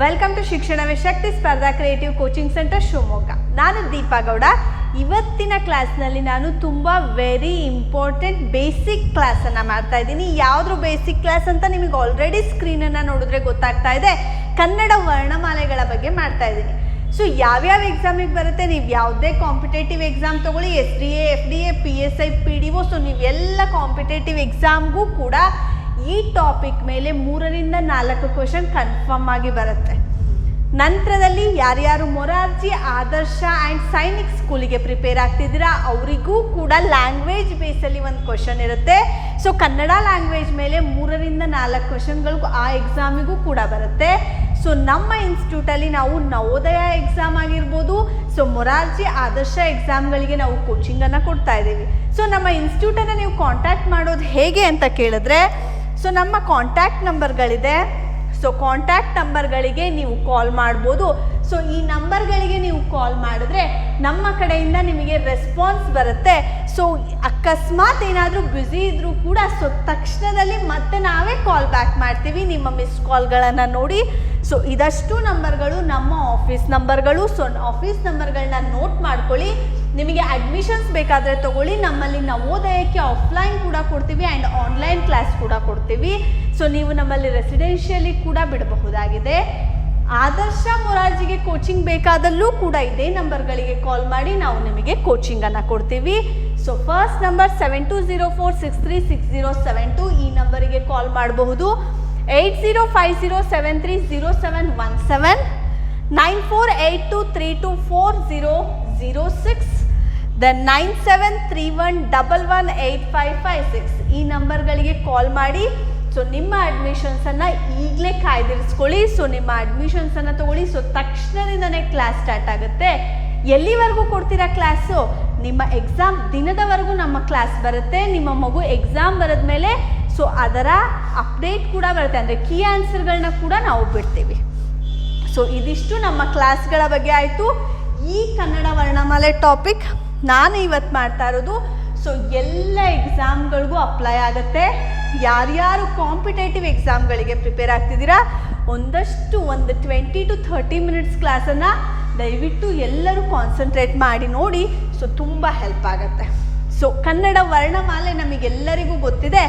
Welcome to ಶಿಕ್ಷಣವೇ ಶಕ್ತಿ ಸ್ಪರ್ಧಾ creative coaching centre Shivamogga. ನಾನು ದೀಪಾ ಗೌಡ. ಇವತ್ತಿನ ಕ್ಲಾಸ್ನಲ್ಲಿ ನಾನು ತುಂಬ ವೆರಿ ಇಂಪಾರ್ಟೆಂಟ್ ಬೇಸಿಕ್ ಕ್ಲಾಸನ್ನು ಮಾಡ್ತಾ ಇದ್ದೀನಿ. ಯಾವುದ್ರ ಬೇಸಿಕ್ ಕ್ಲಾಸ್ ಅಂತ ನಿಮಗೆ ಆಲ್ರೆಡಿ ಸ್ಕ್ರೀನನ್ನು ನೋಡಿದ್ರೆ ಗೊತ್ತಾಗ್ತಾ ಇದೆ. ಕನ್ನಡ ವರ್ಣಮಾಲೆಗಳ ಬಗ್ಗೆ ಮಾಡ್ತಾ ಇದ್ದೀನಿ. ಸೊ ಯಾವ್ಯಾವ ಎಕ್ಸಾಮಿಗೆ ಬರುತ್ತೆ? ನೀವು ಯಾವುದೇ ಕಾಂಪಿಟೇಟಿವ್ ಎಕ್ಸಾಮ್ ತೊಗೊಳ್ಳಿ. S D A F D A P S I P D O so ನೀವೆಲ್ಲ ಕಾಂಪಿಟೇಟಿವ್ ಎಕ್ಸಾಮ್ಗೂ ಕೂಡ ಈ ಟಾಪಿಕ್ ಮೇಲೆ ಮೂರರಿಂದ ನಾಲ್ಕು ಕ್ವಶನ್ ಕನ್ಫರ್ಮ್ ಆಗಿ ಬರುತ್ತೆ. ನಂತರದಲ್ಲಿ ಯಾರ್ಯಾರು ಮೊರಾರ್ಜಿ ಆದರ್ಶ ಆ್ಯಂಡ್ ಸೈನಿಕ್ ಸ್ಕೂಲಿಗೆ ಪ್ರಿಪೇರ್ ಆಗ್ತಿದ್ದೀರಾ, ಅವರಿಗೂ ಕೂಡ ಲ್ಯಾಂಗ್ವೇಜ್ ಬೇಸಲ್ಲಿ ಒಂದು ಕ್ವಶನ್ ಇರುತ್ತೆ. ಸೊ ಕನ್ನಡ ಲ್ಯಾಂಗ್ವೇಜ್ ಮೇಲೆ ಮೂರರಿಂದ ನಾಲ್ಕು ಕ್ವಶನ್ಗಳಿಗೂ ಆ ಎಕ್ಸಾಮಿಗೂ ಕೂಡ ಬರುತ್ತೆ. ಸೊ ನಮ್ಮ ಇನ್ಸ್ಟಿಟ್ಯೂಟಲ್ಲಿ ನಾವು ನವೋದಯ ಎಕ್ಸಾಮ್ ಆಗಿರ್ಬೋದು. ಸೊ ಮೊರಾರ್ಜಿ ಆದರ್ಶ ಎಕ್ಸಾಮ್ಗಳಿಗೆ ನಾವು ಕೋಚಿಂಗನ್ನು ಕೊಡ್ತಾ ಇದ್ದೀವಿ. ಸೊ ನಮ್ಮ ಇನ್ಸ್ಟಿಟ್ಯೂಟನ್ನು ನೀವು ಕಾಂಟ್ಯಾಕ್ಟ್ ಮಾಡೋದು ಹೇಗೆ ಅಂತ ಕೇಳಿದ್ರೆ ಸೊ ನಮ್ಮ ಕಾಂಟ್ಯಾಕ್ಟ್ ನಂಬರ್ಗಳಿದೆ ಸೊ ಕಾಂಟ್ಯಾಕ್ಟ್ ನಂಬರ್ಗಳಿಗೆ ನೀವು ಕಾಲ್ ಮಾಡ್ಬೋದು. ಸೊ ಈ ನಂಬರ್ಗಳಿಗೆ ನೀವು ಕಾಲ್ ಮಾಡಿದ್ರೆ ನಮ್ಮ ಕಡೆಯಿಂದ ನಿಮಗೆ ರೆಸ್ಪಾನ್ಸ್ ಬರುತ್ತೆ. ಸೊ ಅಕಸ್ಮಾತ್ ಏನಾದರೂ ಬ್ಯುಸಿ ಇದ್ದರೂ ಕೂಡ ಸೊ ತಕ್ಷಣದಲ್ಲಿ ಮತ್ತೆ ನಾವೇ ಕಾಲ್ ಬ್ಯಾಕ್ ಮಾಡ್ತೀವಿ. ನಿಮ್ಮ ಮಿಸ್ ಕಾಲ್ಗಳನ್ನು ನೋಡಿ. ಸೊ ಇದಷ್ಟು ನಂಬರ್ಗಳು ನಮ್ಮ ಆಫೀಸ್ ನಂಬರ್ಗಳು ಸೊ ಆಫೀಸ್ ನಂಬರ್ಗಳನ್ನ ನೋಟ್ ಮಾಡ್ಕೊಳ್ಳಿ. ನಿಮಗೆ ಅಡ್ಮಿಷನ್ಸ್ ಬೇಕಾದರೆ ತಗೊಳ್ಳಿ. ನಮ್ಮಲ್ಲಿ ನವೋದಯಕ್ಕೆ ಆಫ್ಲೈನ್ ಕೂಡ ಕೊಡ್ತೀವಿ ಆ್ಯಂಡ್ ಆನ್ಲೈನ್ ಕ್ಲಾಸ್ ಕೂಡ ಕೊಡ್ತೀವಿ. ಸೊ ನೀವು ನಮ್ಮಲ್ಲಿ ರೆಸಿಡೆನ್ಷಿಯಲಿ ಕೂಡ ಬಿಡಬಹುದಾಗಿದೆ. ಆದರ್ಶ ಮೊರಾರ್ಜಿಗೆ ಕೋಚಿಂಗ್ ಬೇಕಾದಲ್ಲೂ ಕೂಡ ಇದೇ ನಂಬರ್ಗಳಿಗೆ ಕಾಲ್ ಮಾಡಿ ನಾವು ನಿಮಗೆ ಕೋಚಿಂಗನ್ನು ಕೊಡ್ತೀವಿ. So first number seven two zero four six three six zero seven two ಈ ನಂಬರಿಗೆ ಕಾಲ್ ಮಾಡಬಹುದು. Eight zero five zero seven three zero seven one seven nine four eight two three two four zero zero six then nine seven three one double one eight five five six ಈ ನಂಬರ್ಗಳಿಗೆ ಕಾಲ್ ಮಾಡಿ. So ನಿಮ್ಮ ಅಡ್ಮಿಷನ್ಸನ್ನು ಈಗಲೇ ಕಾಯ್ದಿರಿಸ್ಕೊಳ್ಳಿ. So ನಿಮ್ಮ ಅಡ್ಮಿಷನ್ಸನ್ನು ತಗೊಳ್ಳಿ. So ತಕ್ಷಣದಿಂದನೇ class start ಆಗುತ್ತೆ. ಎಲ್ಲಿವರೆಗೂ ಕೊಡ್ತೀರಾ ಕ್ಲಾಸು ನಿಮ್ಮ ಎಕ್ಸಾಮ್ ದಿನದವರೆಗೂ ನಮ್ಮ ಕ್ಲಾಸ್ ಬರುತ್ತೆ. ನಿಮ್ಮ ಮಗು ಎಕ್ಸಾಮ್ ಬರೆದ್ಮೇಲೆ ಸೊ ಅದರ ಅಪ್ಡೇಟ್ ಕೂಡ ಬರುತ್ತೆ. ಅಂದರೆ ಕೀ ಆನ್ಸರ್ಗಳನ್ನ ಕೂಡ ನಾವು ಬಿಡ್ತೀವಿ. ಸೊ ಇದಿಷ್ಟು ನಮ್ಮ ಕ್ಲಾಸ್ಗಳ ಬಗ್ಗೆ ಆಯಿತು. ಈ ಕನ್ನಡ ವರ್ಣಮಾಲೆ ಟಾಪಿಕ್ ನಾನು ಇವತ್ತು ಮಾಡ್ತಾ ಇರೋದು. ಸೊ ಎಲ್ಲ ಎಕ್ಸಾಮ್ಗಳಿಗೂ ಅಪ್ಲೈ ಆಗುತ್ತೆ. ಯಾರ್ಯಾರು ಕಾಂಪಿಟೇಟಿವ್ ಎಕ್ಸಾಮ್ಗಳಿಗೆ ಪ್ರಿಪೇರ್ ಆಗ್ತಿದ್ದೀರಾ, ಒಂದಷ್ಟು ಒಂದು ಟ್ವೆಂಟಿ ಟು ಥರ್ಟಿ ಮಿನಿಟ್ಸ್ ಕ್ಲಾಸನ್ನು ದಯವಿಟ್ಟು ಎಲ್ಲರೂ ಕಾನ್ಸಂಟ್ರೇಟ್ ಮಾಡಿ, ನೋಡಿ. ಸೊ ತುಂಬ ಹೆಲ್ಪ್ ಆಗುತ್ತೆ. ಸೊ ಕನ್ನಡ ವರ್ಣಮಾಲೆ ನಮಗೆಲ್ಲರಿಗೂ ಗೊತ್ತಿದೆ.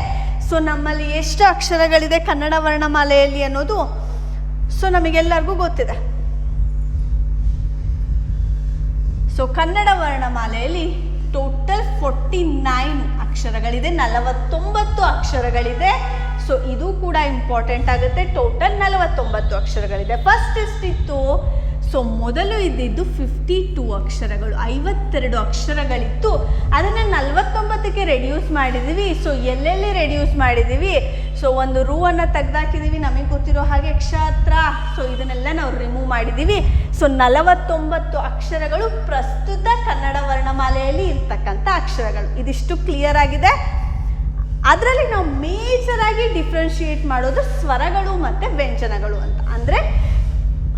ಸೊ ನಮ್ಮಲ್ಲಿ ಎಷ್ಟು ಅಕ್ಷರಗಳಿದೆ ಕನ್ನಡ ವರ್ಣಮಾಲೆಯಲ್ಲಿ ಅನ್ನೋದು. ಸೊ ನಮಗೆಲ್ಲರಿಗೂ ಗೊತ್ತಿದೆ. ಸೊ ಕನ್ನಡ ವರ್ಣಮಾಲೆಯಲ್ಲಿ ಟೋಟಲ್ ಫೋರ್ಟಿ ನೈನ್ ಅಕ್ಷರಗಳಿದೆ ನಲವತ್ತೊಂಬತ್ತು ಅಕ್ಷರಗಳಿದೆ ಸೊ ಇದು ಕೂಡ ಇಂಪಾರ್ಟೆಂಟ್ ಆಗುತ್ತೆ ಟೋಟಲ್ ನಲವತ್ತೊಂಬತ್ತು ಅಕ್ಷರಗಳಿದೆ ಫಸ್ಟ್ ಎಷ್ಟಿತ್ತು ಸೊ ಮೊದಲು ಇದ್ದಿದ್ದು ಫಿಫ್ಟಿ ಟೂ ಅಕ್ಷರಗಳು, ಐವತ್ತೆರಡು ಅಕ್ಷರಗಳಿತ್ತು. ಅದನ್ನು ನಲವತ್ತೊಂಬತ್ತಕ್ಕೆ ರೆಡ್ಯೂಸ್ ಮಾಡಿದ್ದೀವಿ ಸೊ ಎಲ್ಲೆಲ್ಲಿ ರೆಡ್ಯೂಸ್ ಮಾಡಿದ್ದೀವಿ ಸೊ ಒಂದು ರೂವನ್ನು ತೆಗೆದಾಕಿದ್ದೀವಿ ನಮಗೆ ಗೊತ್ತಿರೋ ಹಾಗೆ ಕ್ಷತ್ರ. ಸೊ ಇದನ್ನೆಲ್ಲ ನಾವು ರಿಮೂವ್ ಮಾಡಿದ್ದೀವಿ ಸೊ ನಲವತ್ತೊಂಬತ್ತು ಅಕ್ಷರಗಳು ಪ್ರಸ್ತುತ ಕನ್ನಡ ವರ್ಣಮಾಲೆಯಲ್ಲಿ ಇರ್ತಕ್ಕಂಥ ಅಕ್ಷರಗಳು. ಇದಿಷ್ಟು ಕ್ಲಿಯರ್ ಆಗಿದೆ. ಅದರಲ್ಲಿ ನಾವು ಮೇಜರ್ ಆಗಿ ಡಿಫ್ರೆನ್ಶಿಯೇಟ್ ಮಾಡೋದು ಸ್ವರಗಳು ಮತ್ತು ವ್ಯಂಜನಗಳು ಅಂತ. ಅಂದರೆ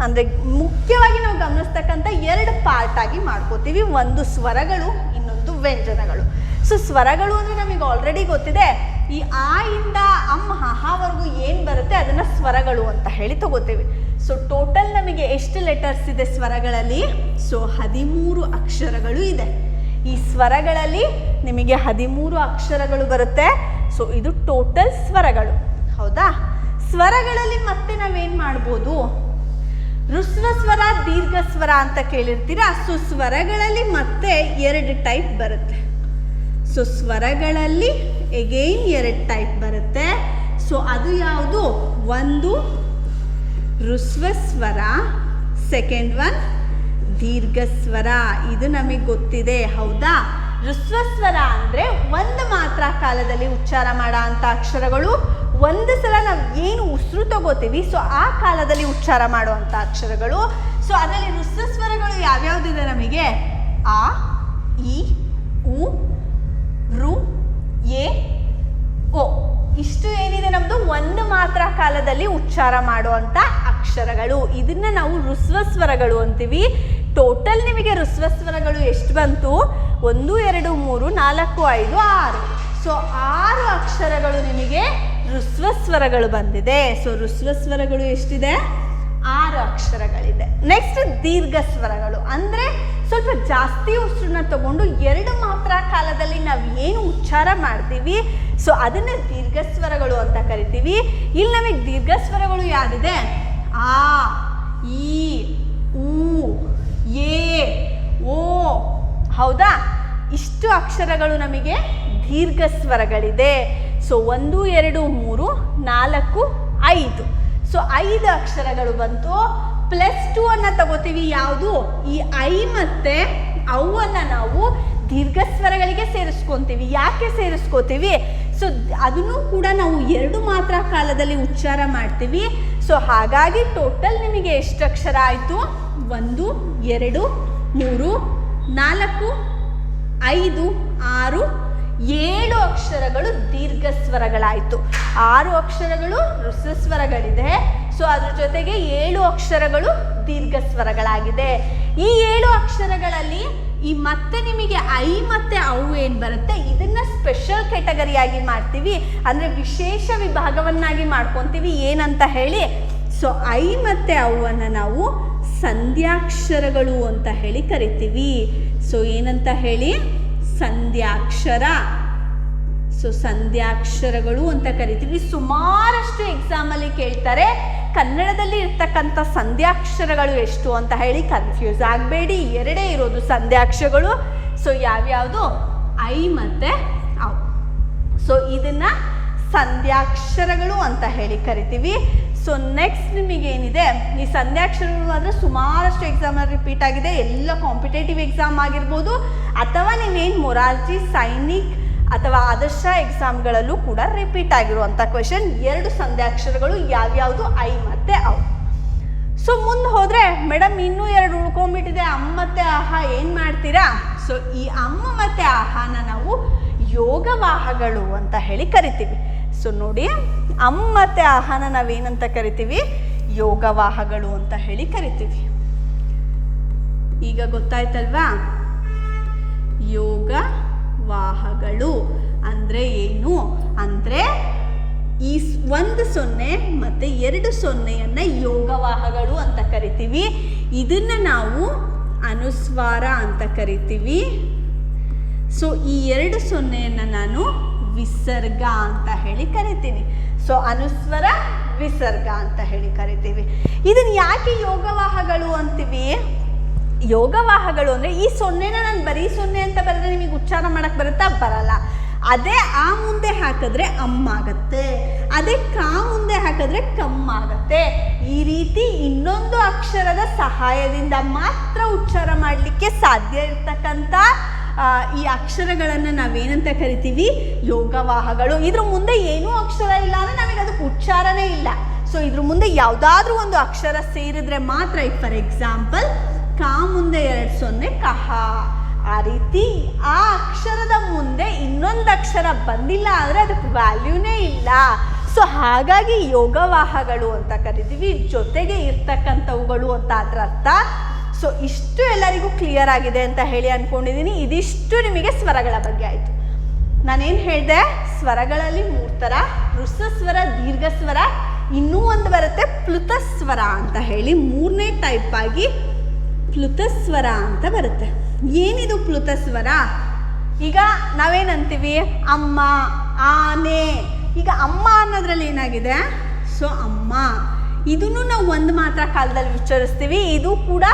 ಅಂದರೆ ಮುಖ್ಯವಾಗಿ ನಾವು ಗಮನಿಸ್ತಕ್ಕಂಥ ಎರಡು ಪಾರ್ಟ್ ಆಗಿ ಮಾಡ್ಕೋತೀವಿ. ಒಂದು ಸ್ವರಗಳು, ಇನ್ನೊಂದು ವ್ಯಂಜನಗಳು. ಸೊ ಸ್ವರಗಳು ಅಂದರೆ ನಮಗೆ ಆಲ್ರೆಡಿ ಗೊತ್ತಿದೆ. ಈ ಆ ಇಂದ ಅಮ್ಮ ಹಹಾವರೆಗೂ ಏನು ಬರುತ್ತೆ? ಅದನ್ನು ಸ್ವರಗಳು ಅಂತ ಹೇಳಿ ತಗೋತೀವಿ. ಸೊ ಟೋಟಲ್ ನಮಗೆ ಎಷ್ಟು ಲೆಟರ್ಸ್ ಇದೆ ಸ್ವರಗಳಲ್ಲಿ? ಸೊ ಹದಿಮೂರು ಅಕ್ಷರಗಳು ಇದೆ. ಈ ಸ್ವರಗಳಲ್ಲಿ ನಿಮಗೆ ಹದಿಮೂರು ಅಕ್ಷರಗಳು ಬರುತ್ತೆ. ಸೊ ಇದು ಟೋಟಲ್ ಸ್ವರಗಳು. ಹೌದಾ? ಸ್ವರಗಳಲ್ಲಿ ಮತ್ತೆ ನಾವೇನು ಮಾಡ್ಬೋದು? ಋಸ್ವ ಸ್ವರ, ದೀರ್ಘ ಸ್ವರ ಅಂತ ಕೇಳಿರ್ತೀರಾ? ಸೊ ಸ್ವರಗಳಲ್ಲಿ ಮತ್ತೆ ಎರಡು ಟೈಪ್ ಬರುತ್ತೆ. ಸೊ ಸ್ವರಗಳಲ್ಲಿ ಎಗೈನ್ ಎರಡು ಟೈಪ್ ಬರುತ್ತೆ. ಸೊ ಅದು ಯಾವುದು? ಒಂದು ಋಸ್ವ ಸ್ವರ ಸೆಕೆಂಡ್ ಒನ್ ದೀರ್ಘಸ್ವರ. ಇದು ನಮಗೆ ಗೊತ್ತಿದೆ, ಹೌದಾ? ಋಸ್ವಸ್ವರ ಅಂದರೆ ಒಂದು ಮಾತ್ರ ಕಾಲದಲ್ಲಿ ಉಚ್ಚಾರ ಮಾಡೋ ಅಂಥ ಅಕ್ಷರಗಳು. ಒಂದು ಸಲ ನಾವು ಏನು ಉಸಿರು ತಗೋತೀವಿ ಸೊ ಆ ಕಾಲದಲ್ಲಿ ಉಚ್ಚಾರ ಮಾಡುವಂಥ ಅಕ್ಷರಗಳು. ಸೊ ಅದರಲ್ಲಿ ಋಸ್ವಸ್ವರಗಳು ಯಾವ್ಯಾವುದಿದೆ ನಮಗೆ? ಆ ಇ ಉ ಋ ಎ ಓ ಇಷ್ಟು ಏನಿದೆ ನಮ್ಮದು ಒಂದು ಮಾತ್ರ ಕಾಲದಲ್ಲಿ ಉಚ್ಚಾರ ಮಾಡುವಂಥ ಅಕ್ಷರಗಳು. ಇದನ್ನ ನಾವು ಋಸ್ವ ಸ್ವರಗಳು ಅಂತೀವಿ. ಟೋಟಲ್ ನಿಮಗೆ ಋಸ್ವಸ್ವರಗಳು ಎಷ್ಟು ಬಂತು? ಒಂದು, ಎರಡು, ಮೂರು, ನಾಲ್ಕು, ಐದು, ಆರು. ಸೊ ಆರು ಅಕ್ಷರಗಳು ನಿಮಗೆ ಋಸ್ವ ಸ್ವರಗಳು ಬಂದಿದೆ. ಸೊ ಋಸ್ವಸ್ವರಗಳು ಎಷ್ಟಿದೆ? ಆರು ಅಕ್ಷರಗಳಿದೆ. ನೆಕ್ಸ್ಟ್ ದೀರ್ಘ ಸ್ವರಗಳು. ಅಂದರೆ ಸ್ವಲ್ಪ ಜಾಸ್ತಿ ಉಸಿರನ್ನ ತಗೊಂಡು ಎರಡು ಮಾತ್ರ ಕಾಲದಲ್ಲಿ ನಾವು ಏನು ಉಚ್ಚಾರ ಮಾಡ್ತೀವಿ ಸೊ ಅದನ್ನೇ ದೀರ್ಘ ಸ್ವರಗಳು ಅಂತ ಕರಿತೀವಿ. ಇಲ್ಲಿ ನಮಗೆ ದೀರ್ಘ ಸ್ವರಗಳು ಯಾವುದಿದೆ? ಆ, ಈ ಊ ಏ ಓ. ಹೌದಾ? ಇಷ್ಟು ಅಕ್ಷರಗಳು ನಮಗೆ ದೀರ್ಘ ಸ್ವರಗಳಿದೆ. ಸೊ ಒಂದು, ಎರಡು, ಮೂರು, ನಾಲ್ಕು, ಐದು. ಸೊ ಐದು ಅಕ್ಷರಗಳು ಬಂತು. ಪ್ಲಸ್ ಟು ಅನ್ನ ತಗೋತೀವಿ ಯಾವುದು? ಈ ಐ ಮತ್ತೆ ಅವನ್ನ ನಾವು ದೀರ್ಘ ಸ್ವರಗಳಿಗೆ ಸೇರಿಸ್ಕೊಂತೀವಿ. ಯಾಕೆ ಸೇರಿಸ್ಕೋತೀವಿ? ಸೊ ಅದನ್ನು ಕೂಡ ನಾವು ಎರಡು ಮಾತ್ರ ಕಾಲದಲ್ಲಿ ಉಚ್ಚಾರ ಮಾಡ್ತೀವಿ. ಸೊ ಹಾಗಾಗಿ ಟೋಟಲ್ ನಿಮಗೆ ಎಷ್ಟು ಅಕ್ಷರ ಆಯಿತು? ಒಂದು, ಎರಡು, ಮೂರು, ನಾಲ್ಕು, ಐದು, ಆರು ಏಳು ಅಕ್ಷರಗಳು ದೀರ್ಘ ಸ್ವರಗಳಾಯಿತು ಆರು ಅಕ್ಷರಗಳು ಋಸಸ್ವರಗಳಿದೆ ಸೊ ಅದ್ರ ಜೊತೆಗೆ ಏಳು ಅಕ್ಷರಗಳು ದೀರ್ಘ ಸ್ವರಗಳಾಗಿದೆ ಈ ಏಳು ಅಕ್ಷರಗಳಲ್ಲಿ ಈ ಮತ್ತೆ ನಿಮಗೆ ಐ ಮತ್ತೆ ಅವು ಏನು ಬರುತ್ತೆ? ಇದನ್ನ ಸ್ಪೆಷಲ್ ಕೆಟಗರಿಯಾಗಿ ಮಾಡ್ತೀವಿ. ಅಂದರೆ ವಿಶೇಷ ವಿಭಾಗವನ್ನಾಗಿ ಮಾಡ್ಕೊತೀವಿ. ಏನಂತ ಹೇಳಿ? ಸೊ ಐ ಮತ್ತು ಅವನ್ನು ನಾವು ಸಂಧ್ಯಾಕ್ಷರಗಳು ಅಂತ ಹೇಳಿ ಕರಿತೀವಿ. ಸೊ ಏನಂತ ಹೇಳಿ? ಸಂಧ್ಯಾಕ್ಷರ. ಸೊ ಸಂಧ್ಯಾಕ್ಷರಗಳು ಅಂತ ಕರಿತೀವಿ. ಸುಮಾರಷ್ಟು ಎಕ್ಸಾಮಲ್ಲಿ ಕೇಳ್ತಾರೆ. ಕನ್ನಡದಲ್ಲಿ ಇರ್ತಕ್ಕಂಥ ಸಂಧ್ಯಾಕ್ಷರಗಳು ಎಷ್ಟು ಅಂತ ಹೇಳಿ ಕನ್ಫ್ಯೂಸ್ ಆಗಬೇಡಿ. ಎರಡೇ ಇರೋದು ಸಂಧ್ಯಾಕ್ಷರಗಳು ಸೊ ಯಾವ್ಯಾವುದು? ಐ ಮತ್ತೆ ಅವು. ಸೊ ಇದನ್ನ ಸಂಧ್ಯಾಕ್ಷರಗಳು ಅಂತ ಹೇಳಿ ಕರಿತೀವಿ. ಸೊ ನೆಕ್ಸ್ಟ್ ನಿಮಗೆ ಏನಿದೆ? ಈ ಸಂಧ್ಯಾಕ್ಷರಗಳು ಆದರೆ ಸುಮಾರಷ್ಟು ಎಕ್ಸಾಮ್ ರಿಪೀಟ್ ಆಗಿದೆ. ಎಲ್ಲ ಕಾಂಪಿಟೇಟಿವ್ ಎಕ್ಸಾಮ್ ಆಗಿರ್ಬೋದು. ಅಥವಾ ನೀವೇನು ಮೊರಾರ್ಜಿ ಸೈನಿಕ್ ಅಥವಾ ಆದರ್ಶ ಎಕ್ಸಾಮ್ಗಳಲ್ಲೂ ಕೂಡ ರಿಪೀಟ್ ಆಗಿರುವಂಥ ಕ್ವೆಶನ್ ಎರಡು ಸಂಧ್ಯಾಕ್ಷರಗಳು ಯಾವ್ಯಾವುದು? ಐ ಮತ್ತು ಅವು ಸೊ ಮುಂದೆ ಹೋದರೆ ಮೇಡಮ್ ಇನ್ನೂ ಎರಡು ಉಳ್ಕೊಂಡ್ಬಿಟ್ಟಿದೆ. ಅಮ್ಮ ಮತ್ತು ಆಹಾ, ಏನು ಮಾಡ್ತೀರಾ? ಸೊ ಈ ಅಮ್ಮ ಮತ್ತು ಆಹಾನ ನಾವು ಯೋಗವಾಹಗಳು ಅಂತ ಹೇಳಿ ಕರಿತೀವಿ. ಸೊ ನೋಡಿ, ಅಮ್ಮ ಮತ್ತು ಆಹಾನ ನಾವೇನಂತ ಕರಿತೀವಿ? ಯೋಗವಾಹಗಳು ಅಂತ ಹೇಳಿ ಕರಿತೀವಿ. ಈಗ ಗೊತ್ತಾಯ್ತಲ್ವಾ? ಯೋಗ ವಾಹಗಳು ಅಂದರೆ ಏನು? ಅಂದರೆ ಈ ಒಂದು ಸೊನ್ನೆ ಮತ್ತು ಎರಡು ಸೊನ್ನೆಯನ್ನು ಯೋಗವಾಹಗಳು ಅಂತ ಕರಿತೀವಿ. ಇದನ್ನು ನಾವು ಅನುಸ್ವಾರ ಅಂತ ಕರಿತೀವಿ. ಸೊ ಈ ಎರಡು ಸೊನ್ನೆಯನ್ನು ನಾನು ವಿಸರ್ಗ ಅಂತ ಹೇಳಿ ಕರಿತೀನಿ. ಸೊ, ಅನುಸ್ವರ ವಿಸರ್ಗ ಅಂತ ಹೇಳಿ ಕರಿತೀವಿ. ಇದನ್ನು ಯಾಕೆ ಯೋಗವಾಹಗಳು ಅಂತೀವಿ? ಯೋಗವಾಹಗಳು ಅಂದರೆ ಈ ಸೊನ್ನೆನ ನಾನು ಬರೀ ಸೊನ್ನೆ ಅಂತ ಬರೆದ್ರೆ ನಿಮಗೆ ಉಚ್ಚಾರ ಮಾಡಕ್ಕೆ ಬರುತ್ತಾ? ಬರಲ್ಲ. ಅದೇ ಆ ಮುಂದೆ ಹಾಕಿದ್ರೆ ಅಮ್ಮ ಆಗತ್ತೆ ಅದೇ ಕಾ ಮುಂದೆ ಹಾಕಿದ್ರೆ ಕಮ್ಮಾಗತ್ತೆ. ಈ ರೀತಿ ಇನ್ನೊಂದು ಅಕ್ಷರದ ಸಹಾಯದಿಂದ ಮಾತ್ರ ಉಚ್ಚಾರ ಮಾಡಲಿಕ್ಕೆ ಸಾಧ್ಯ ಇರ್ತಕ್ಕಂಥ ಈ ಅಕ್ಷರಗಳನ್ನು ನಾವೇನಂತ ಕರಿತೀವಿ? ಯೋಗವಾಹಗಳು. ಇದ್ರ ಮುಂದೆ ಏನೂ ಅಕ್ಷರ ಇಲ್ಲ ಅಂದರೆ ನಮಗೆ ಅದಕ್ಕೆ ಉಚ್ಚಾರನೇ ಇಲ್ಲ. ಸೊ ಇದ್ರ ಮುಂದೆ ಯಾವುದಾದ್ರೂ ಒಂದು ಅಕ್ಷರ ಸೇರಿದ್ರೆ ಮಾತ್ರ ಈಗ ಫಾರ್ ಎಕ್ಸಾಂಪಲ್ ಕಾ ಮುಂದೆ ಎರಡು ಸೊನ್ನೆ ಕಹ. ಆ ರೀತಿ ಆ ಅಕ್ಷರದ ಮುಂದೆ ಇನ್ನೊಂದು ಅಕ್ಷರ ಬಂದಿಲ್ಲ ಅಂದರೆ ಅದಕ್ಕೆ ವ್ಯಾಲ್ಯೂನೇ ಇಲ್ಲ. ಸೊ ಹಾಗಾಗಿ ಯೋಗವಾಹಗಳು ಅಂತ ಕರಿತೀವಿ. ಜೊತೆಗೆ ಇರ್ತಕ್ಕಂಥವುಗಳು ಅಂತ ಅದರ ಅರ್ಥ ಸೊ ಇಷ್ಟು ಎಲ್ಲರಿಗೂ ಕ್ಲಿಯರ್ ಆಗಿದೆ ಅಂತ ಹೇಳಿ ಅಂದ್ಕೊಂಡಿದ್ದೀನಿ ಇದಿಷ್ಟು ನಿಮಗೆ ಸ್ವರಗಳ ಬಗ್ಗೆ ಆಯಿತು. ನಾನೇನು ಹೇಳಿದೆ? ಸ್ವರಗಳಲ್ಲಿ ಮೂರು ಥರ ಸ್ವರ ದೀರ್ಘ ಸ್ವರ ಇನ್ನೂ ಒಂದು ಬರುತ್ತೆ, ಪ್ಲುತಸ್ವರ ಅಂತ ಹೇಳಿ ಮೂರನೇ ಟೈಪ್ ಆಗಿ ಪ್ಲುತಸ್ವರ ಅಂತ ಬರುತ್ತೆ. ಏನಿದು ಪ್ಲುತಸ್ವರ? ಈಗ ನಾವೇನಂತೀವಿ? ಅಮ್ಮ, ಆನೆ. ಈಗ ಅಮ್ಮ ಅನ್ನೋದ್ರಲ್ಲಿ ಏನಾಗಿದೆ? ಸೊ ಅಮ್ಮ. ಇದನ್ನು ನಾವು ಒಂದು ಮಾತ್ರ ಕಾಲದಲ್ಲಿ ಉಚ್ಚರಿಸ್ತೀವಿ ಇದು ಕೂಡ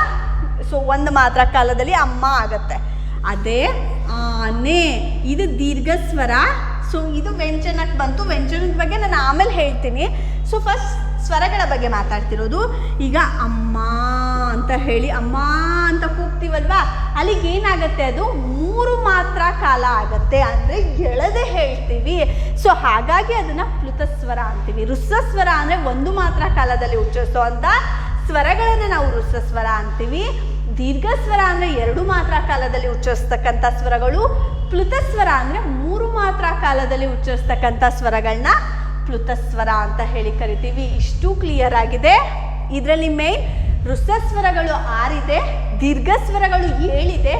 ಸೊ ಒಂದು ಮಾತ್ರ ಕಾಲದಲ್ಲಿ ಅಮ್ಮ ಆಗತ್ತೆ. ಅದೇ ಆನೆ ಇದು ದೀರ್ಘ ಸ್ವರ ಸೊ ಇದು ವ್ಯಂಜನಕ್ಕೆ ಬಂತು. ವ್ಯಂಜನದ ಬಗ್ಗೆ ನಾನು ಆಮೇಲೆ ಹೇಳ್ತೀನಿ. ಸೊ ಫಸ್ಟ್ ಸ್ವರಗಳ ಬಗ್ಗೆ ಮಾತಾಡ್ತಿರೋದು, ಈಗ ಅಮ್ಮ ಅಂತ ಹೇಳಿ, ಅಮ್ಮ ಅಂತ ಕೂಗ್ತೀವಲ್ವಾ? ಅಲ್ಲಿಗೆ ಏನಾಗುತ್ತೆ ಅದು? ಮೂರು ಮಾತ್ರ ಕಾಲ ಆಗತ್ತೆ ಅಂದರೆ ಎಳೆದೆ ಹೇಳ್ತೀವಿ. ಸೊ ಹಾಗಾಗಿ ಅದನ್ನು ಪ್ಲುತಸ್ವರ ಅಂತೀವಿ. ರುಸ್ಸಸ್ವರ ಅಂದರೆ ಒಂದು ಮಾತ್ರ ಕಾಲದಲ್ಲಿ ಉಚ್ಚರಿಸೋ ಅಂತ ಸ್ವರಗಳನ್ನು ನಾವು ರುಸ್ಸಸ್ವರ ಅಂತೀವಿ. ದೀರ್ಘ ಸ್ವರ ಅಂದರೆ ಎರಡು ಮಾತ್ರ ಕಾಲದಲ್ಲಿ ಉಚ್ಚರಿಸ್ತಕ್ಕಂಥ ಸ್ವರಗಳು, ಪ್ಲುತಸ್ವರ ಅಂದರೆ ಮೂರು ಮಾತ್ರ ಕಾಲದಲ್ಲಿ ಉಚ್ಚರಿಸ್ತಕ್ಕಂಥ ಸ್ವರಗಳನ್ನ ಪ್ಲುತಸ್ವರ ಅಂತ ಹೇಳಿ ಕರಿತೀವಿ. ಇಷ್ಟು ಕ್ಲಿಯರ್ ಆಗಿದೆ. ಇದರಲ್ಲಿ ಮೇನ್ ಋಸಸ್ವರಗಳು ಆರಿದೆ ದೀರ್ಘ ಸ್ವರಗಳು ಏಳಿದೆ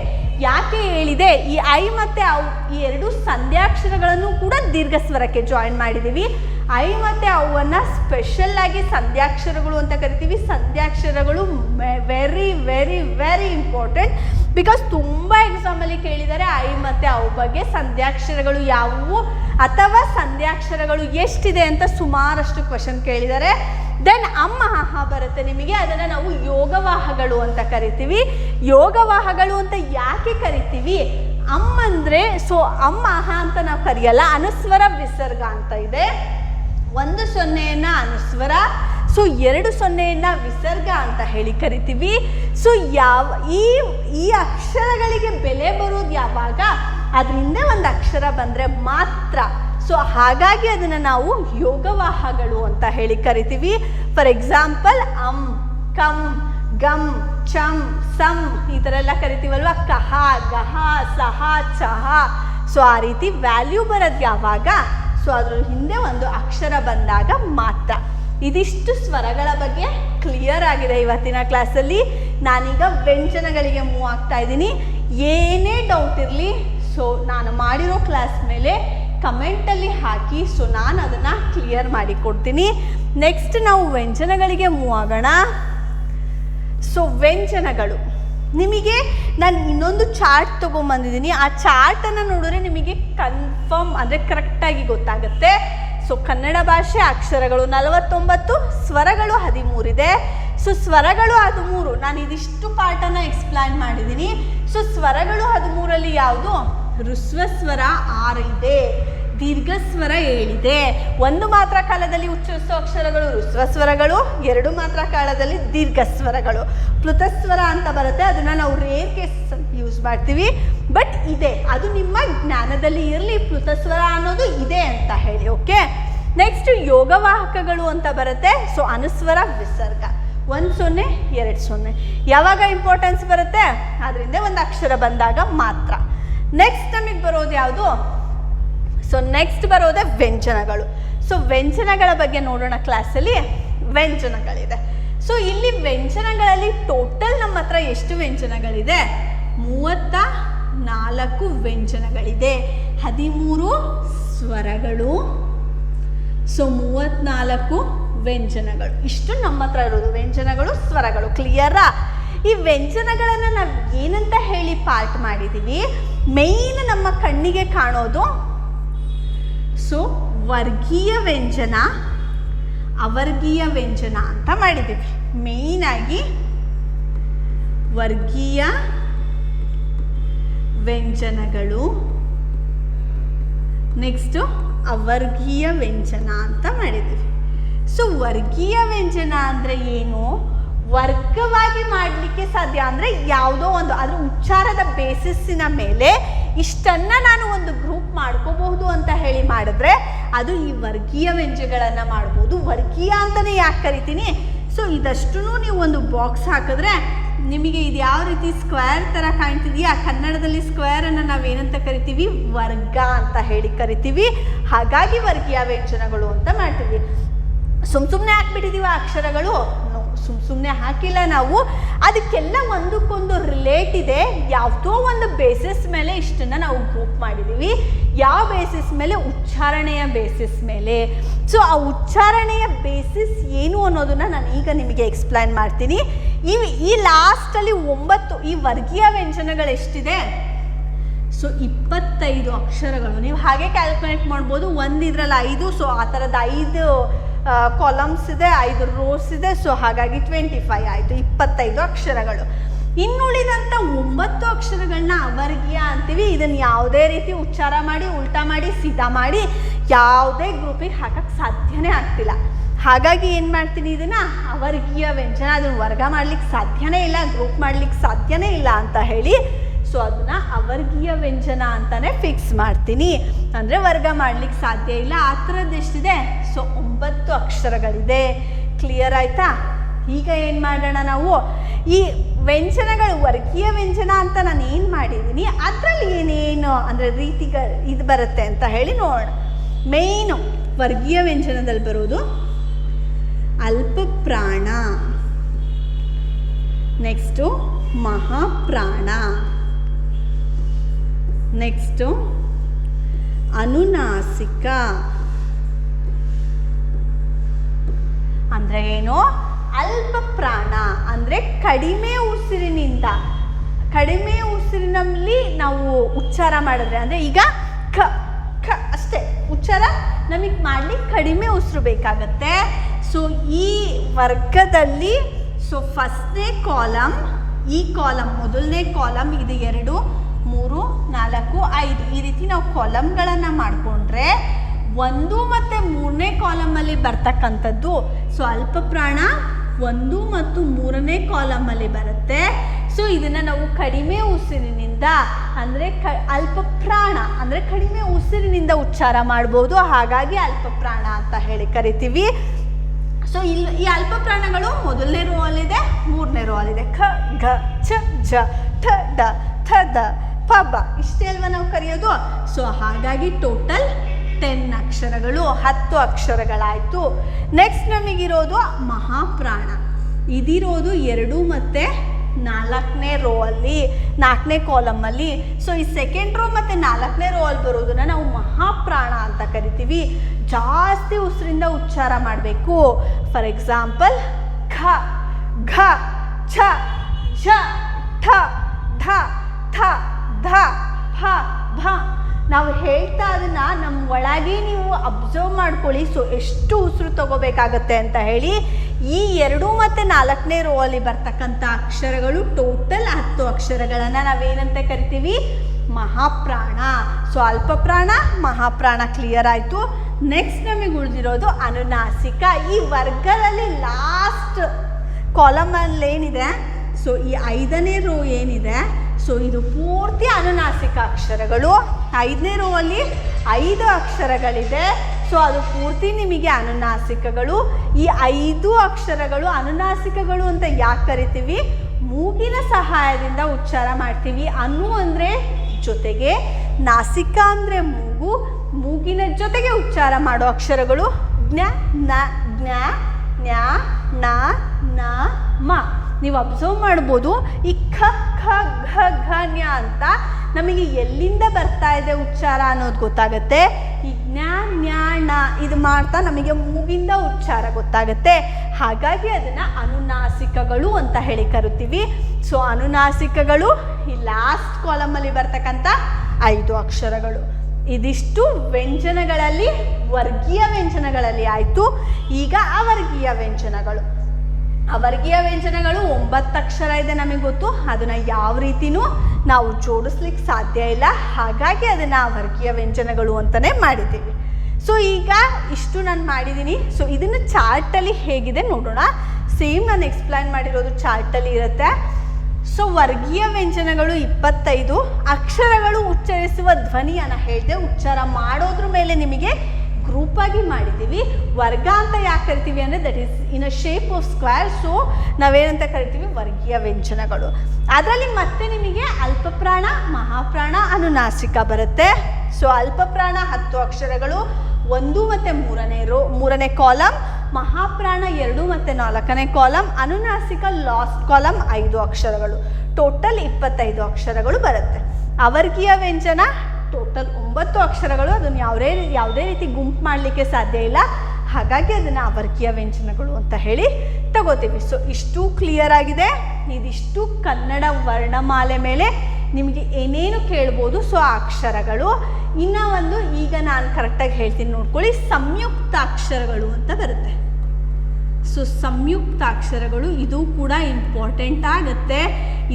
ಯಾಕೆ ಹೇಳಿದೆ? ಈ ಐ ಮತ್ತು ಅವು ಈ ಎರಡು ಸಂಧ್ಯಾಕ್ಷರಗಳನ್ನು ಕೂಡ ದೀರ್ಘ ಸ್ವರಕ್ಕೆ ಜಾಯಿನ್ ಮಾಡಿದ್ದೀವಿ ಐ ಮತ್ತು ಅವನ್ನು ಸ್ಪೆಷಲ್ ಆಗಿ ಸಂಧ್ಯಾಕ್ಷರಗಳು ಅಂತ ಕರಿತೀವಿ. ಸಂಧ್ಯಾಕ್ಷರಗಳು very very very important because ತುಂಬ ಎಕ್ಸಾಮಲ್ಲಿ ಕೇಳಿದ್ದಾರೆ ಐ ಮತ್ತು ಅವು ಬಗ್ಗೆ. ಸಂಧ್ಯಾಕ್ಷರಗಳು ಯಾವುವು? ಅಥವಾ ಸಂಧ್ಯಾಕ್ಷರಗಳು ಎಷ್ಟಿದೆ ಅಂತ ಸುಮಾರಷ್ಟು ಕ್ವಶನ್ ಕೇಳಿದ್ದಾರೆ ದೆನ್ ಅಮ್ಮ ಹಹ ಬರುತ್ತೆ ನಿಮಗೆ. ಅದನ್ನು ನಾವು ಯೋಗವಾಹಗಳು ಅಂತ ಕರಿತೀವಿ. ಯೋಗವಾಹಗಳು ಅಂತ ಯಾಕೆ ಕರಿತೀವಿ? ಅಮ್ಮ ಅಂದರೆ ಸೊ ಅಮ್ಮ ಅಂತ ನಾವು ಕರೆಯಲ್ಲ. ಅನುಸ್ವರ ವಿಸರ್ಗ ಅಂತ ಇದೆ. ಒಂದು ಸೊನ್ನೆಯನ್ನ ಅನುಸ್ವರ, ಸೊ ಎರಡು ಸೊನ್ನೆಯನ್ನು ವಿಸರ್ಗ ಅಂತ ಹೇಳಿ ಕರಿತೀವಿ. ಸೊ ಯಾವ, ಈ ಈ ಅಕ್ಷರಗಳಿಗೆ ಬೆಲೆ ಬರೋದು ಯಾವಾಗ? ಅದರಿಂದ ಒಂದು ಅಕ್ಷರ ಬಂದರೆ ಮಾತ್ರ. ಸೊ ಹಾಗಾಗಿ ಅದನ್ನು ನಾವು ಯೋಗವಾಹಗಳು ಅಂತ ಹೇಳಿ ಕರಿತೀವಿ. ಫಾರ್ ಎಕ್ಸಾಂಪಲ್ ಅಂ, ಕಂ ಗಮ್ ಚಂ, ಸಂ ಈ ಥರ ಎಲ್ಲ ಕರಿತೀವಲ್ವ? ಕಹ, ಗಹ, ಸಹ, ಚಹ. ಸೊ ಆ ರೀತಿ ವ್ಯಾಲ್ಯೂ ಬರೋದು ಯಾವಾಗ? ಸೊ ಅದ್ರ ಹಿಂದೆ ಒಂದು ಅಕ್ಷರ ಬಂದಾಗ ಮಾತ್ರ. ಇದಿಷ್ಟು ಸ್ವರಗಳ ಬಗ್ಗೆ ಕ್ಲಿಯರ್ ಆಗಿದೆ ಇವತ್ತಿನ ಕ್ಲಾಸಲ್ಲಿ ನಾನೀಗ ವ್ಯಂಜನಗಳಿಗೆ ಮೂವ್ ಆಗ್ತಾ ಇದ್ದೀನಿ. ಏನೇ ಡೌಟ್ ಇರಲಿ ಸೊ ನಾನು ಮಾಡಿರೋ ಕ್ಲಾಸ್ ಮೇಲೆ ಕಮೆಂಟಲ್ಲಿ ಹಾಕಿ ಸೊ ನಾನು ಅದನ್ನು ಕ್ಲಿಯರ್ ಮಾಡಿ ಕೊಡ್ತೀನಿ. ನೆಕ್ಸ್ಟ್ ನಾವು ವ್ಯಂಜನಗಳಿಗೆ ಮೂವ್ ಆಗೋಣ. ಸೊ ವ್ಯಂಜನಗಳು. ನಿಮಗೆ ನಾನು ಇನ್ನೊಂದು ಚಾರ್ಟ್ ತೊಗೊಂಬಂದಿದ್ದೀನಿ. ಆ ಚಾರ್ಟನ್ನು ನೋಡಿದ್ರೆ ನಿಮಗೆ ಕನ್ಫರ್ಮ್ ಅಂದರೆ ಕರೆಕ್ಟಾಗಿ ಗೊತ್ತಾಗುತ್ತೆ. ಸೊ ಕನ್ನಡ ಭಾಷೆ ಅಕ್ಷರಗಳು ನಲವತ್ತೊಂಬತ್ತು, ಸ್ವರಗಳು ಹದಿಮೂರಿದೆ. ಸೊ ಸ್ವರಗಳು ಹದಿಮೂರು. ನಾನು ಇದಿಷ್ಟು ಪಾರ್ಟನ್ನು ಎಕ್ಸ್ಪ್ಲೈನ್ ಮಾಡಿದ್ದೀನಿ ಸೊ ಸ್ವರಗಳು ಹದಿಮೂರಲ್ಲಿ ಯಾವುದು? ಋಸ್ವ ಸ್ವರ ಆರು ಇದೆ ದೀರ್ಘ ಸ್ವರ ಏಳಿದೆ ಒಂದು ಮಾತ್ರ ಕಾಲದಲ್ಲಿ ಉಚ್ಚರಿಸುವ ಅಕ್ಷರಗಳು ಋಸ್ವ ಸ್ವರಗಳು ಎರಡು ಮಾತ್ರ ಕಾಲದಲ್ಲಿ ದೀರ್ಘ ಸ್ವರಗಳು ಪ್ಲುತಸ್ವರ ಅಂತ ಬರುತ್ತೆ, ಅದನ್ನು ನಾವು ರೇರ್ ಕೇಸ್ ಯೂಸ್ ಮಾಡ್ತೀವಿ. ಬಟ್ ಇದೆ, ಅದು ನಿಮ್ಮ ಜ್ಞಾನದಲ್ಲಿ ಇರಲಿ ಪ್ಲುತಸ್ವರ ಅನ್ನೋದು ಇದೆ ಅಂತ ಹೇಳಿ ಓಕೆ ನೆಕ್ಸ್ಟ್ ಯೋಗವಾಹಕಗಳು ಅಂತ ಬರುತ್ತೆ ಸೊ ಅನುಸ್ವರ, ವಿಸರ್ಗ. ಒಂದು ಸೊನ್ನೆ, ಎರಡು ಸೊನ್ನೆ. ಯಾವಾಗ ಇಂಪಾರ್ಟೆನ್ಸ್ ಬರುತ್ತೆ? ಅದರಿಂದ ಒಂದು ಅಕ್ಷರ ಬಂದಾಗ ಮಾತ್ರ. ನೆಕ್ಸ್ಟ್ ನಮಗೆ ಬರೋದು ಯಾವುದು? ಸೊ ನೆಕ್ಸ್ಟ್ ಬರೋದೇ ವ್ಯಂಜನಗಳು. ಸೊ ವ್ಯಂಜನಗಳ ಬಗ್ಗೆ ನೋಡೋಣ ಕ್ಲಾಸಲ್ಲಿ ವ್ಯಂಜನಗಳಿದೆ. ಸೊ ಇಲ್ಲಿ ವ್ಯಂಜನಗಳಲ್ಲಿ ಟೋಟಲ್ ನಮ್ಮ ಹತ್ರ ಎಷ್ಟು ವ್ಯಂಜನಗಳಿದೆ? ಮೂವತ್ತ ನಾಲ್ಕು ವ್ಯಂಜನಗಳಿದೆ. ಹದಿಮೂರು ಸ್ವರಗಳು. ಸೊ ಮೂವತ್ನಾಲ್ಕು ವ್ಯಂಜನಗಳು. ಇಷ್ಟು ನಮ್ಮ ಹತ್ರ ಇರೋದು ವ್ಯಂಜನಗಳು, ಸ್ವರಗಳು. ಕ್ಲಿಯರಾ ಈ ವ್ಯಂಜನಗಳನ್ನು ನಾವು ಏನಂತ ಹೇಳಿ ಪಾರ್ಟ್ ಮಾಡಿದ್ದೀವಿ ಮೇಯ್ನ್ ನಮ್ಮ ಕಣ್ಣಿಗೆ ಕಾಣೋದು ಸೊ ವರ್ಗೀಯ ವ್ಯಂಜನ, ಅವರ್ಗೀಯ ವ್ಯಂಜನ ಅಂತ ಮಾಡಿದ್ದೀವಿ ಮೇಯ್ನಾಗಿ ವರ್ಗೀಯ ವ್ಯಂಜನಗಳು ನೆಕ್ಸ್ಟು ಅವರ್ಗೀಯ ವ್ಯಂಜನ ಅಂತ ಮಾಡಿದ್ದೀವಿ ಸೊ ವರ್ಗೀಯ ವ್ಯಂಜನ ಅಂದರೆ ಏನು? ವರ್ಗವಾಗಿ ಮಾಡಲಿಕ್ಕೆ ಸಾಧ್ಯ ಅಂದರೆ ಯಾವುದೋ ಒಂದು, ಅದರ ಉಚ್ಚಾರದ ಬೇಸಿಸ್ಸಿನ ಮೇಲೆ ಇಷ್ಟನ್ನು ನಾನು ಒಂದು ಗ್ರೂಪ್ ಮಾಡ್ಕೋಬಹುದು ಅಂತ ಹೇಳಿ ಮಾಡಿದ್ರೆ ಅದು ಈ ವರ್ಗೀಯ ವ್ಯಂಜನಗಳನ್ನು ಮಾಡ್ಬೋದು. ವರ್ಗೀಯ ಅಂತಲೇ ಯಾಕೆ ಕರಿತೀನಿ? ಸೊ ಇದಷ್ಟು ನೀವು ಒಂದು ಬಾಕ್ಸ್ ಹಾಕಿದ್ರೆ ನಿಮಗೆ ಇದು ಯಾವ ರೀತಿ ಸ್ಕ್ವೇರ್ ಥರ ಕಾಣ್ತಿದೆಯಾ? ಕನ್ನಡದಲ್ಲಿ ಸ್ಕ್ವೇರನ್ನು ನಾವೇನಂತ ಕರಿತೀವಿ? ವರ್ಗ ಅಂತ ಹೇಳಿ ಕರಿತೀವಿ. ಹಾಗಾಗಿ ವರ್ಗೀಯ ವ್ಯಂಜನಗಳು ಅಂತ ಮಾಡ್ತೀವಿ. ಸುಮ್ ಸುಮ್ಮನೆ ಹಾಕ್ಬಿಟ್ಟಿದೀವ ಅಕ್ಷರಗಳು. ಸುಮ್ ಸುಮ್ಮನೆ ಹಾಕಿಲ್ಲ ನಾವು. ಅದಕ್ಕೆಲ್ಲ ಒಂದಕ್ಕೊಂದು ರಿಲೇಟ್ ಇದೆ. ಯಾವುದೋ ಒಂದು ಬೇಸಿಸ್ ಮೇಲೆ ಇಷ್ಟನ್ನು ನಾವು ಗ್ರೂಪ್ ಮಾಡಿದ್ದೀವಿ ಯಾವ ಬೇಸಿಸ್ ಮೇಲೆ? ಉಚ್ಚಾರಣೆಯ ಬೇಸಿಸ್ ಮೇಲೆ. ಸೊ ಆ ಉಚ್ಚಾರಣೆಯ ಬೇಸಿಸ್ ಏನು ಅನ್ನೋದನ್ನು ನಾನು ಈಗ ನಿಮಗೆ ಎಕ್ಸ್ಪ್ಲೈನ್ ಮಾಡ್ತೀನಿ. ಈ ಈ ಲಾಸ್ಟಲ್ಲಿ ಒಂಬತ್ತು, ಈ ವರ್ಗೀಯ ವ್ಯಂಜನಗಳು ಎಷ್ಟಿದೆ? ಸೊ ಇಪ್ಪತ್ತೈದು ಅಕ್ಷರಗಳು. ನೀವು ಹಾಗೆ ಕ್ಯಾಲ್ಕುಲೇಟ್ ಮಾಡ್ಬೋದು. ಒಂದು ಇದ್ರಲ್ಲಿ ಐದು ಸೊ ಆ ಥರದ ಐದು ಕಾಲಮ್ಸ್ ಇದೆ, ಐದು ರೋಸ್ ಇದೆ ಸೊ ಹಾಗಾಗಿ ಟ್ವೆಂಟಿ ಫೈವ್ ಆಯಿತು, ಇಪ್ಪತ್ತೈದು ಅಕ್ಷರಗಳು. ಇನ್ನುಳಿದಂಥ ಒಂಬತ್ತು ಅಕ್ಷರಗಳನ್ನ ಅವರ್ಗೀಯ ಅಂತೀವಿ ಇದನ್ನು ಯಾವುದೇ ರೀತಿ ಉಚ್ಚಾರ ಮಾಡಿ, ಉಲ್ಟಾ ಮಾಡಿ, ಸೀದಾ ಮಾಡಿ, ಯಾವುದೇ ಗ್ರೂಪಿಗೆ ಹಾಕಕ್ಕೆ ಸಾಧ್ಯನೇ ಆಗ್ತಿಲ್ಲ. ಹಾಗಾಗಿ ಏನು ಮಾಡ್ತೀನಿ ಇದನ್ನು? ಅವರ್ಗೀಯ ವ್ಯಂಜನ, ಅದನ್ನು ವರ್ಗ ಮಾಡ್ಲಿಕ್ಕೆ ಸಾಧ್ಯನೇ ಇಲ್ಲ ಗ್ರೂಪ್ ಮಾಡ್ಲಿಕ್ಕೆ ಸಾಧ್ಯನೇ ಇಲ್ಲ ಅಂತ ಹೇಳಿ ಸೊ ಅದನ್ನ ಅವರ್ಗೀಯ ವ್ಯಂಜನ ಅಂತಾನೆ ಫಿಕ್ಸ್ ಮಾಡ್ತೀನಿ. ಅಂದರೆ ವರ್ಗ ಮಾಡ್ಲಿಕ್ಕೆ ಸಾಧ್ಯ ಇಲ್ಲ. ಆ ಥರದ್ದು ಎಷ್ಟಿದೆ? ಸೊ ಒಂಬತ್ತು ಅಕ್ಷರಗಳಿದೆ. ಕ್ಲಿಯರ್ ಆಯ್ತಾ? ಈಗ ಏನು ಮಾಡೋಣ ನಾವು? ಈ ವ್ಯಂಜನಗಳು, ವರ್ಗೀಯ ವ್ಯಂಜನ ಅಂತ ನಾನು ಏನು ಮಾಡಿದ್ದೀನಿ ಅದರಲ್ಲಿ ಏನೇನು ಅಂದರೆ ರೀತಿಗ ಇದು ಬರುತ್ತೆ ಅಂತ ಹೇಳಿ ನೋಡೋಣ. ಮೇಯ್ನು ವರ್ಗೀಯ ವ್ಯಂಜನದಲ್ಲಿ ಬರೋದು ಅಲ್ಪ ಪ್ರಾಣ. ನೆಕ್ಸ್ಟು ಮಹಾಪ್ರಾಣ. ನೆಕ್ಸ್ಟು ಅನುನಾಸಿಕ ಅಂದರೆ ಏನು? ಅಲ್ಪ ಪ್ರಾಣ, ಅಂದರೆ ಕಡಿಮೆ ಉಸಿರಿನಿಂದ. ಕಡಿಮೆ ಉಸಿರಿನಲ್ಲಿ ನಾವು ಉಚ್ಚಾರ ಮಾಡಿದ್ರೆ, ಅಂದರೆ ಈಗ ಕ ಖ ಅಷ್ಟೇ. ಉಚ್ಚಾರ ನಮಗೆ ಮಾಡಲಿಕ್ಕೆ ಕಡಿಮೆ ಉಸಿರು ಬೇಕಾಗತ್ತೆ. ಸೊ ಈ ವರ್ಗದಲ್ಲಿ ಸೊ ಫಸ್ಟ್ನೇ ಕಾಲಮ್ ಈ ಕಾಲಮ್ ಮೊದಲನೇ ಕಾಲಮ್ ಇದು ಎರಡು. ಮೂರು, ನಾಲ್ಕು, ಐದು. ಈ ರೀತಿ ನಾವು ಕಾಲಮ್ಗಳನ್ನು ಮಾಡಿಕೊಂಡ್ರೆ ಒಂದು ಮತ್ತು ಮೂರನೇ ಕಾಲಮಲ್ಲಿ ಬರ್ತಕ್ಕಂಥದ್ದು ಸೊ ಅಲ್ಪ ಪ್ರಾಣ, ಒಂದು ಮತ್ತು ಮೂರನೇ ಕಾಲಮಲ್ಲಿ ಬರುತ್ತೆ. ಸೊ ಇದನ್ನು ನಾವು ಕಡಿಮೆ ಉಸಿರಿನಿಂದ ಅಂದರೆ ಕ, ಅಲ್ಪ ಪ್ರಾಣ ಅಂದರೆ ಕಡಿಮೆ ಉಸಿರಿನಿಂದ ಉಚ್ಚಾರ ಮಾಡ್ಬೋದು. ಹಾಗಾಗಿ ಅಲ್ಪ ಪ್ರಾಣ ಅಂತ ಹೇಳಿ ಕರಿತೀವಿ. ಸೊ ಇಲ್ಲಿ ಈ ಅಲ್ಪ ಪ್ರಾಣಗಳು ಮೊದಲನೇ ರೋ ಅಲ್ಲಿದೆ, ಮೂರನೇ ರೋ ಅಲ್ಲಿದೆ. ಖ ಘ, ಛ ಝ ಠ, ಡ, ಥ, ದ. ಪ ಬ ಇಷ್ಟೇ ಅಲ್ವಾ ನಾವು ಕರೆಯೋದು? ಸೊ ಹಾಗಾಗಿ ಟೋಟಲ್ ಟೆನ್ ಅಕ್ಷರಗಳು, ಹತ್ತು ಅಕ್ಷರಗಳಾಯಿತು. ನೆಕ್ಸ್ಟ್ ನಮಗಿರೋದು ಮಹಾಪ್ರಾಣ. ಇದಿರೋದು ಎರಡು ಮತ್ತು ನಾಲ್ಕನೇ ರೋ ಅಲ್ಲಿ, ನಾಲ್ಕನೇ ಕಾಲಮಲ್ಲಿ ಸೊ ಈ ಸೆಕೆಂಡ್ ರೋ ಮತ್ತು ನಾಲ್ಕನೇ ರೋ ಅಲ್ಲಿ ಬರೋದನ್ನ ನಾವು ಮಹಾಪ್ರಾಣ ಅಂತ ಕರಿತೀವಿ. ಜಾಸ್ತಿ ಉಸಿರಿಂದ ಉಚ್ಚಾರ ಮಾಡಬೇಕು. ಫಾರ್ ಎಕ್ಸಾಂಪಲ್ ಖ ಘ, ಛ ಝ ಠ, ಧ ಧ ಫ ಭ ನಾವು ಹೇಳ್ತಾ ಅದನ್ನ ನಮ್ಮ ಒಳಗೆ ನೀವು ಅಬ್ಸರ್ವ್ ಮಾಡ್ಕೊಳ್ಳಿ. ಸೊ ಎಷ್ಟು ಉಸಿರು ತಗೋಬೇಕಾಗತ್ತೆ ಅಂತ ಹೇಳಿ, ಈ ಎರಡು ಮತ್ತು ನಾಲ್ಕನೇ ರೋ ಅಲ್ಲಿ ಬರ್ತಕ್ಕಂಥ ಅಕ್ಷರಗಳು ಟೋಟಲ್ ಹತ್ತು ಅಕ್ಷರಗಳನ್ನು ನಾವೇನಂತ ಕರಿತೀವಿ? ಮಹಾಪ್ರಾಣ. ಸೊ ಅಲ್ಪ ಪ್ರಾಣ ಮಹಾಪ್ರಾಣ ಕ್ಲಿಯರ್ ಆಯಿತು. ನೆಕ್ಸ್ಟ್ ನಮಗೆ ಉಳಿದಿರೋದು ಅನುನಾಸಿಕ. ಈ ವರ್ಗದಲ್ಲಿ ಲಾಸ್ಟ್ ಕಾಲಮಲ್ಲಿ ಏನಿದೆ ಸೊ ಈ ಐದನೇ ರೋ ಏನಿದೆ? ಸೊ ಇದು ಪೂರ್ತಿ ಅನುನಾಸಿಕ ಅಕ್ಷರಗಳು. ಐದನೇ ರೋ ಅಲ್ಲಿ ಐದು ಅಕ್ಷರಗಳಿದೆ. ಸೊ ಅದು ಪೂರ್ತಿ ನಿಮಗೆ ಅನುನಾಸಿಕಗಳು. ಈ ಐದು ಅಕ್ಷರಗಳು ಅನುನಾಸಿಕಗಳು ಅಂತ ಯಾಕೆ ಕರಿತೀವಿ? ಮೂಗಿನ ಸಹಾಯದಿಂದ ಉಚ್ಚಾರ ಮಾಡ್ತೀವಿ. ಅನು ಅಂದರೆ ಜೊತೆಗೆ, ನಾಸಿಕ ಅಂದರೆ ಮೂಗು, ಮೂಗಿನ ಜೊತೆಗೆ ಉಚ್ಚಾರ ಮಾಡೋ ಅಕ್ಷರಗಳು ಜ್ಞ, ನ, ಜ್ಞ ಜ್ಞ ನ ನ, ಮ. ನೀವು ಅಬ್ಸರ್ವ್ ಮಾಡ್ಬೋದು. ಈ ಖ ಖ, ಘ ಘನ್ಯ ನ್ಯ ಅಂತ ನಮಗೆ ಎಲ್ಲಿಂದ ಬರ್ತಾ ಇದೆ ಉಚ್ಚಾರ ಅನ್ನೋದು ಗೊತ್ತಾಗುತ್ತೆ. ಈ ಜ್ಞಾ ನ್ಯಾ ಇದು ಮಾಡ್ತಾ ನಮಗೆ ಮೂಗಿಂದ ಉಚ್ಚಾರ ಗೊತ್ತಾಗುತ್ತೆ. ಹಾಗಾಗಿ ಅದನ್ನು ಅನುನಾಸಿಕಗಳು ಅಂತ ಹೇಳಿ ಕರಿತೀವಿ. ಸೊ ಅನುನಾಸಿಕಗಳು ಈ ಲಾಸ್ಟ್ ಕಾಲಮಲ್ಲಿ ಬರ್ತಕ್ಕಂಥ ಐದು ಅಕ್ಷರಗಳು. ಇದಿಷ್ಟು ವ್ಯಂಜನಗಳಲ್ಲಿ, ವರ್ಗೀಯ ವ್ಯಂಜನಗಳಲ್ಲಿ ಆಯಿತು. ಈಗ ಅವರ್ಗೀಯ ವ್ಯಂಜನಗಳು. ಅವರ್ಗೀಯ ವ್ಯಂಜನಗಳು ಒಂಬತ್ತು ಅಕ್ಷರ ಇದೆ ನಮಗೆ ಗೊತ್ತು. ಅದನ್ನು ಯಾವ ರೀತಿನೂ ನಾವು ಜೋಡಿಸ್ಲಿಕ್ಕೆ ಸಾಧ್ಯ ಇಲ್ಲ. ಹಾಗಾಗಿ ಅದನ್ನು ವರ್ಗೀಯ ವ್ಯಂಜನಗಳು ಅಂತಲೇ ಮಾಡಿದ್ದೀವಿ. ಸೊ ಈಗ ಇಷ್ಟು ನಾನು ಮಾಡಿದ್ದೀನಿ ಸೊ ಇದನ್ನು ಚಾರ್ಟಲ್ಲಿ ಹೇಗಿದೆ ನೋಡೋಣ. ಸೇಮ್ ನಾನು ಎಕ್ಸ್ಪ್ಲೈನ್ ಮಾಡಿರೋದು ಚಾರ್ಟಲ್ಲಿ ಇರುತ್ತೆ. ಸೊ ವರ್ಗೀಯ ವ್ಯಂಜನಗಳು ಇಪ್ಪತ್ತೈದು. ಅಕ್ಷರಗಳು ಉಚ್ಚರಿಸುವ ಧ್ವನಿಯನ್ನು ಹೇಳಿದೆ ಉಚ್ಚಾರ ಮಾಡೋದ್ರ ಮೇಲೆ ನಿಮಗೆ ಗ್ರೂಪಾಗಿ ಮಾಡಿದ್ದೀವಿ. ವರ್ಗ ಅಂತ ಯಾಕೆ ಕರಿತೀವಿ ಅಂದರೆ that is in a shape of square so ನಾವೇನಂತ ಕರಿತೀವಿ? ವರ್ಗೀಯ ವ್ಯಂಜನಗಳು. ಅದರಲ್ಲಿ ಮತ್ತೆ ನಿಮಗೆ ಅಲ್ಪಪ್ರಾಣ, ಮಹಾಪ್ರಾಣ, ಅನುನಾಸಿಕ ಬರುತ್ತೆ. ಸೊ ಅಲ್ಪಪ್ರಾಣ ಹತ್ತು ಅಕ್ಷರಗಳು, ಒಂದು ಮತ್ತು ಮೂರನೇ ರೋ, ಮೂರನೇ ಕಾಲಮ್ ಮಹಾಪ್ರಾಣ ಎರಡು ಮತ್ತು ನಾಲ್ಕನೇ ಕಾಲಮ್ ಅನುನಾಸಿಕ ಲಾಸ್ಟ್ ಕಾಲಮ್ ಐದು ಅಕ್ಷರಗಳು. ಟೋಟಲ್ ಇಪ್ಪತ್ತೈದು ಅಕ್ಷರಗಳು ಬರುತ್ತೆ. ಅವರ್ಗೀಯ ವ್ಯಂಜನ ಟೋಟಲ್ ಒಂಬತ್ತು ಅಕ್ಷರಗಳು, ಅದನ್ನು ಯಾವುದೇ ಯಾವುದೇ ರೀತಿ ಗುಂಪು ಮಾಡಲಿಕ್ಕೆ ಸಾಧ್ಯ ಇಲ್ಲ. ಹಾಗಾಗಿ ಅದನ್ನು ಅವರ್ಗೀಯ ವ್ಯಂಜನಗಳು ಅಂತ ಹೇಳಿ ತಗೋತೀವಿ. ಸೊ ಇಷ್ಟು ಕ್ಲಿಯರ್ ಆಗಿದೆ. ಇದಿಷ್ಟು ಕನ್ನಡ ವರ್ಣಮಾಲೆ ಮೇಲೆ ನಿಮಗೆ ಏನೇನು ಕೇಳ್ಬೋದು, ಸೊ, ಆ ಅಕ್ಷರಗಳು. ಇನ್ನೂ ಒಂದು ಈಗ ನಾನು ಕರೆಕ್ಟಾಗಿ ಹೇಳ್ತೀನಿ ನೋಡ್ಕೊಳ್ಳಿ. ಸಂಯುಕ್ತ ಅಕ್ಷರಗಳು ಅಂತ ಬರುತ್ತೆ. ಸೊ ಸಂಯುಕ್ತ ಅಕ್ಷರಗಳು ಇದು ಕೂಡ ಇಂಪಾರ್ಟೆಂಟ್ ಆಗುತ್ತೆ.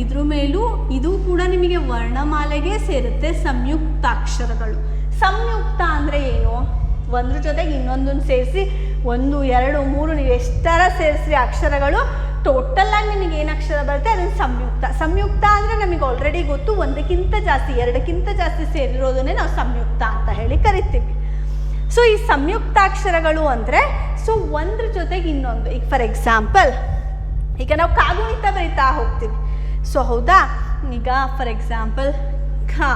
ಇದ್ರ ಮೇಲೂ ಇದು ಕೂಡ ನಿಮಗೆ ವರ್ಣಮಾಲೆಗೆ ಸೇರುತ್ತೆ ಸಂಯುಕ್ತ ಅಕ್ಷರಗಳು ಸಂಯುಕ್ತ ಅಂದರೆ ಏನು? ಒಂದ್ರ ಜೊತೆಗೆ ಇನ್ನೊಂದನ್ನು ಸೇರಿಸಿ, ಒಂದು, ಎರಡು, ಮೂರು, ನೀವು ಎಷ್ಟರ ಸೇರಿಸಿ ಅಕ್ಷರಗಳು ಟೋಟಲಾಗಿ ನಿಮಗೆ ಏನು ಅಕ್ಷರ ಬರುತ್ತೆ? ಅದನ್ನು ಸಂಯುಕ್ತ. ಸಂಯುಕ್ತ ಅಂದರೆ ನಮಗೆ ಆಲ್ರೆಡಿ ಗೊತ್ತು, ಒಂದಕ್ಕಿಂತ ಜಾಸ್ತಿ, ಎರಡಕ್ಕಿಂತ ಜಾಸ್ತಿ ಸೇರಿರೋದನ್ನೇ ನಾವು ಸಂಯುಕ್ತ ಅಂತ ಹೇಳಿ ಕರಿತೀವಿ. ಸೊ ಈ ಸಂಯುಕ್ತಾಕ್ಷರಗಳು ಅಂದರೆ ಸೊ ಒಂದ್ರ ಜೊತೆಗೆ ಇನ್ನೊಂದು. ಈಗ ಫಾರ್ ಎಕ್ಸಾಂಪಲ್ ಈಗ ನಾವು ಕಾಗುಣಿತ ಬರಿತಾ ಹೋಗ್ತೀವಿ. ಸೊ ಹೌದಾ? ಈಗ ಫಾರ್ ಎಕ್ಸಾಂಪಲ್ ಖಾ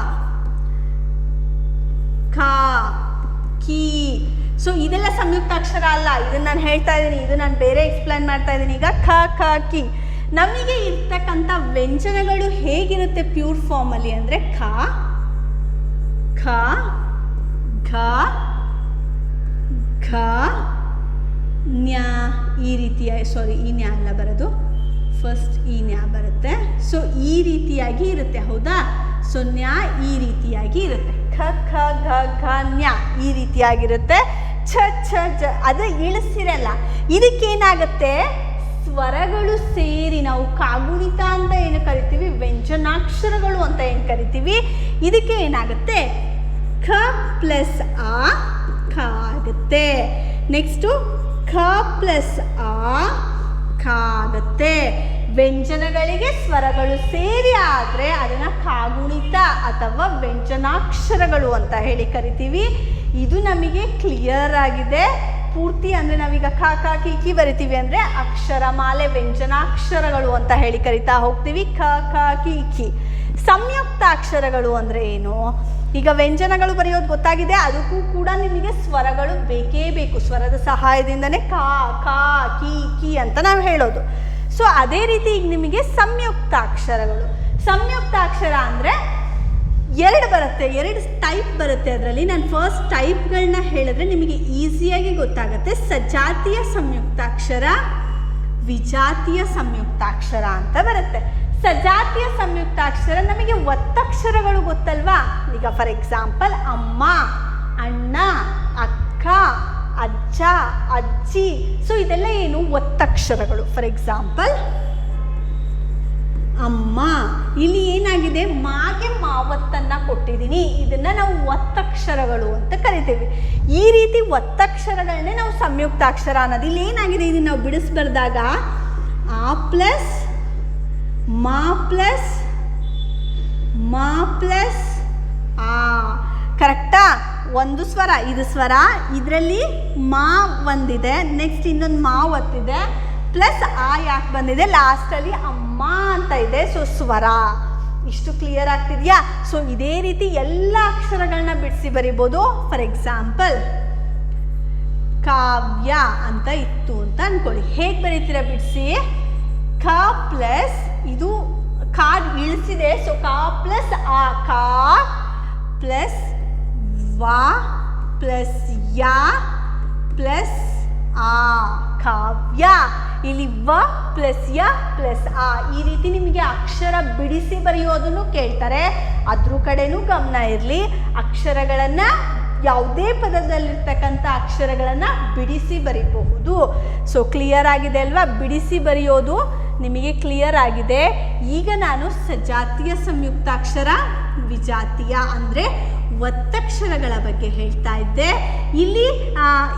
ಖಾ, ಕಿ. ಸೊ ಇದೆಲ್ಲ ಸಂಯುಕ್ತಾಕ್ಷರ ಅಲ್ಲ. ಇದನ್ನು ನಾನು ಹೇಳ್ತಾ ಇದ್ದೀನಿ. ಇದು ನಾನು ಬೇರೆ ಎಕ್ಸ್ಪ್ಲೈನ್ ಮಾಡ್ತಾ ಇದ್ದೀನಿ. ಈಗ ಖ ಖ, ಕಿ. ನಮಗೆ ಇರ್ತಕ್ಕಂಥ ವ್ಯಂಜನಗಳು ಹೇಗಿರುತ್ತೆ ಪ್ಯೂರ್ ಫಾರ್ಮಲ್ಲಿ ಅಂದರೆ, ಖ ಖ, ಘ ಘ ನ್ಯಾ, ಈ ರೀತಿಯ ಸಾರಿ ಈ ನ್ಯಾ ಅಲ್ಲ ಬರೋದು. ಫಸ್ಟ್ ಈ ನ್ಯಾ ಬರುತ್ತೆ. ಸೊ ಈ ರೀತಿಯಾಗಿ ಇರುತ್ತೆ, ಹೌದಾ? ಸೊ ನ್ಯಾ ಈ ರೀತಿಯಾಗಿ ಇರುತ್ತೆ. ಖ ಖ, ಘ ಘ, ನ್ಯಾ ಈ ರೀತಿಯಾಗಿರುತ್ತೆ. ಛ ಛ ಜ ಅದು ಇಳಿಸಿರಲ್ಲ. ಇದಕ್ಕೇನಾಗುತ್ತೆ? ಸ್ವರಗಳು ಸೇರಿ ನಾವು ಕಾಗುಣಿತ ಅಂತ ಏನು ಕರಿತೀವಿ, ವ್ಯಂಜನಾಕ್ಷರಗಳು ಅಂತ ಏನು ಕರಿತೀವಿ. ಇದಕ್ಕೆ ಏನಾಗುತ್ತೆ? ಖ ಪ್ಲಸ್ ಆ ಖ ಆಗುತ್ತೆ ನೆಕ್ಸ್ಟು ಖ ಪ್ಲಸ್ ಆ ಖ ಆಗುತ್ತೆ ವ್ಯಂಜನಗಳಿಗೆ ಸ್ವರಗಳು ಸೇರಿ ಆದರೆ ಅದನ್ನು ಕಾಗುಣಿತ ಅಥವಾ ವ್ಯಂಜನಾಕ್ಷರಗಳು ಅಂತ ಹೇಳಿ ಕರಿತೀವಿ. ಇದು ನಮಗೆ ಕ್ಲಿಯರ್ ಆಗಿದೆ. ಪೂರ್ತಿ ಅಂದರೆ ನಾವೀಗ ಕ ಕ ಕಿ ಕಿ ಬರಿತೀವಿ ಅಂದರೆ ಅಕ್ಷರಮಾಲೆ ವ್ಯಂಜನಾಕ್ಷರಗಳು ಅಂತ ಹೇಳಿ ಕರಿತಾ ಹೋಗ್ತೀವಿ. ಖ ಕ ಕಿ ಕಿ. ಸಂಯುಕ್ತ ಅಕ್ಷರಗಳು ಅಂದರೆ ಏನು? ಈಗ ವ್ಯಂಜನಗಳು ಬರೆಯೋದು ಗೊತ್ತಾಗಿದೆ, ಅದಕ್ಕೂ ಕೂಡ ನಿಮಗೆ ಸ್ವರಗಳು ಬೇಕೇ ಬೇಕು. ಸ್ವರದ ಸಹಾಯದಿಂದನೇ ಕಾ ಕಾ, ಕಿ ಕಿ ಅಂತ ನಾವು ಹೇಳೋದು. ಸೊ ಅದೇ ರೀತಿ ಈಗ ನಿಮಗೆ ಸಂಯುಕ್ತ ಅಕ್ಷರಗಳು ಸಂಯುಕ್ತ ಅಕ್ಷರ ಅಂದರೆ ಎರಡು ಬರುತ್ತೆ, ಎರಡು ಟೈಪ್ ಬರುತ್ತೆ ಅದರಲ್ಲಿ. ನಾನು ಫಸ್ಟ್ ಟೈಪ್ಗಳನ್ನ ಹೇಳಿದ್ರೆ ನಿಮಗೆ ಈಸಿಯಾಗಿ ಗೊತ್ತಾಗುತ್ತೆ. ಸಜಾತಿಯ ಸಂಯುಕ್ತಾಕ್ಷರ, ವಿಜಾತಿಯ ಸಂಯುಕ್ತಾಕ್ಷರ ಅಂತ ಬರುತ್ತೆ. ಸಜಾತಿಯ ಸಂಯುಕ್ತಾಕ್ಷರ ನಮಗೆ ಒತ್ತಕ್ಷರಗಳು ಗೊತ್ತಲ್ವಾ? ಈಗ ಫಾರ್ ಎಕ್ಸಾಂಪಲ್ ಅಮ್ಮ, ಅಣ್ಣ, ಅಕ್ಕ, ಅಜ್ಜ, ಅಜ್ಜಿ. ಸೊ ಇದೆಲ್ಲ ಏನು? ಒತ್ತಕ್ಷರಗಳು. ಫಾರ್ ಎಕ್ಸಾಂಪಲ್ ಅಮ್ಮ. ಇಲ್ಲಿ ಏನಾಗಿದೆ? ಮಾಗೆ ಮಾವತ್ತನ್ನ ಕೊಟ್ಟಿದ್ದೀನಿ. ಇದನ್ನ ನಾವು ಒತ್ತಕ್ಷರಗಳು ಅಂತ ಕರಿತೀವಿ. ಈ ರೀತಿ ಒತ್ತಕ್ಷರಗಳನ್ನೇ ನಾವು ಸಂಯುಕ್ತಾಕ್ಷರ ಅನ್ನೋದು. ಇಲ್ಲಿ ಏನಾಗಿದೆ? ಇದನ್ನ ನಾವು ಬಿಡಿಸ್ಬಾರ್ದಾಗ, ಆ ಪ್ಲಸ್ ಮಾ ಪ್ಲಸ್ ಮಾ ಪ್ಲಸ್, ಆ. ಕರೆಕ್ಟಾ? ಒಂದು ಸ್ವರ, ಇದು ಸ್ವರ, ಇದರಲ್ಲಿ ಮಾ ಒಂದಿದೆ, ನೆಕ್ಸ್ಟ್ ಇನ್ನೊಂದು ಮಾ ಒತ್ತಿದೆ, ಪ್ಲಸ್ ಆ ಯಾಕೆ ಬಂದಿದೆ? ಲಾಸ್ಟಲ್ಲಿ ಅಮ್ಮ ಅಂತ ಇದೆ, ಸೊ ಸ್ವರ. ಇಷ್ಟು ಕ್ಲಿಯರ್ ಆಗ್ತಿದೆಯಾ? ಸೊ ಇದೇ ರೀತಿ ಎಲ್ಲ ಅಕ್ಷರಗಳನ್ನ ಬಿಡಿಸಿ ಬರಿಬೋದು. ಫಾರ್ ಎಕ್ಸಾಂಪಲ್, ಕಾವ್ಯ ಅಂತ ಇತ್ತು ಅಂತ ಅನ್ಕೊಳ್ಳಿ. ಹೇಗೆ ಬರೀತೀರಾ ಬಿಡಿಸಿ? ಕ ಪ್ಲಸ್ ಇದು ಕಾರ್ ಇಳಿಸಿದೆ ಸೊ ಕಾ ಪ್ಲಸ್ ಆ, ಕಾ ಪ್ಲಸ್ ವಾ ಪ್ಲಸ್ ಯಾ ಪ್ಲಸ್ ಆ, ಕಾವ್ಯ. ಇಲ್ಲಿ ವ ಪ್ಲಸ್ ಯ ಪ್ಲಸ್ ಆ. ಈ ರೀತಿ ನಿಮಗೆ ಅಕ್ಷರ ಬಿಡಿಸಿ ಬರೆಯೋದನ್ನು ಕೇಳ್ತಾರೆ. ಅದ್ರ ಕಡೆನೂ ಗಮನ ಇರಲಿ. ಅಕ್ಷರಗಳನ್ನು ಯಾವುದೇ ಪದದಲ್ಲಿರ್ತಕ್ಕಂಥ ಅಕ್ಷರಗಳನ್ನು ಬಿಡಿಸಿ ಬರಿಬಹುದು. ಸೊ ಕ್ಲಿಯರ್ ಆಗಿದೆ ಅಲ್ವಾ? ಬಿಡಿಸಿ ಬರೆಯೋದು ನಿಮಗೆ ಕ್ಲಿಯರ್ ಆಗಿದೆ. ಈಗ ನಾನು ಸಜಾತಿಯ ಸಂಯುಕ್ತಾಕ್ಷರ ವಿಜಾತಿಯ ಅಂದರೆ ಒತ್ತಕ್ಷರಗಳ ಬಗ್ಗೆ ಹೇಳ್ತಾ ಇದ್ದೆ. ಇಲ್ಲಿ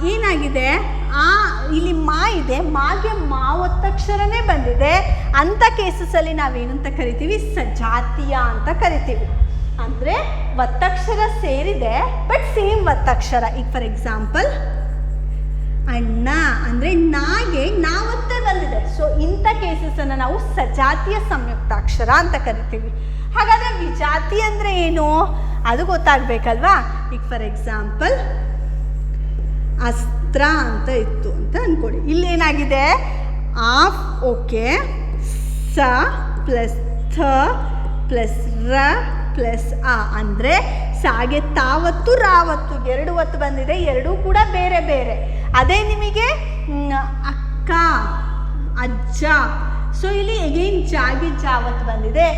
ಏನಾಗಿದೆ? ಆ, ಇಲ್ಲಿ ಮಾ ಇದೆ. ಮಾಗೆ ಮಾ ಒತ್ತಕ್ಷರನೇ ಬಂದಿದೆ. ಅಂಥ ಕೇಸಸಲ್ಲಿ ನಾವೇನಂತ ಕರಿತೀವಿ? ಸಜಾತಿಯ ಅಂತ ಕರಿತೀವಿ. ಅಂದರೆ ಒತ್ತಕ್ಷರ ಸೇರಿದೆ ಬಟ್ ಸೇಮ್ ಒತ್ತಕ್ಷರ ಈಗ ಫಾರ್ ಎಕ್ಸಾಂಪಲ್ ಅಣ್ಣ ಅಂದರೆ ನಾಗೆ ನಾವತ್ತೇ ಬಂದಿದೆ. ಸೊ ಇಂಥ ಕೇಸಸನ್ನು ನಾವು ಸಜಾತಿಯ ಸಂಯುಕ್ತಾಕ್ಷರ ಅಂತ ಕರಿತೀವಿ. ಹಾಗಾದರೆ ವಿಜಾತಿ ಅಂದರೆ ಏನು? ಅದು ಗೊತ್ತಾಗಬೇಕಲ್ವಾ? ಈಗ ಫಾರ್ ಎಕ್ಸಾಂಪಲ್ ಅಸ್ತ್ರ ಅಂತ ಇತ್ತು ಅಂತ ಅಂದ್ಕೊಳ್ಳಿ ಇಲ್ಲೇನಾಗಿದೆ ಆಫ್ ಓಕೆ ಸ ಪ್ಲಸ್ ಥ ಪ್ಲಸ್ ರ ಪ್ಲಸ್ ಆ ಅಂದರೆ ಸಾಗೆ ತಾವತ್ತು ರಾವತ್ತು, ಎರಡು ಹೊತ್ತು ಬಂದಿದೆ, ಎರಡೂ ಕೂಡ ಬೇರೆ ಬೇರೆ. ಅದೇ ನಿಮಗೆ ಅಕ್ಕ, ಅಜ್ಜ, ಸೊ ಇಲ್ಲಿ ಎಗೈನ್ ಜಾಗಿ ಜಾವತ್ತು ಬಂದಿದೆ.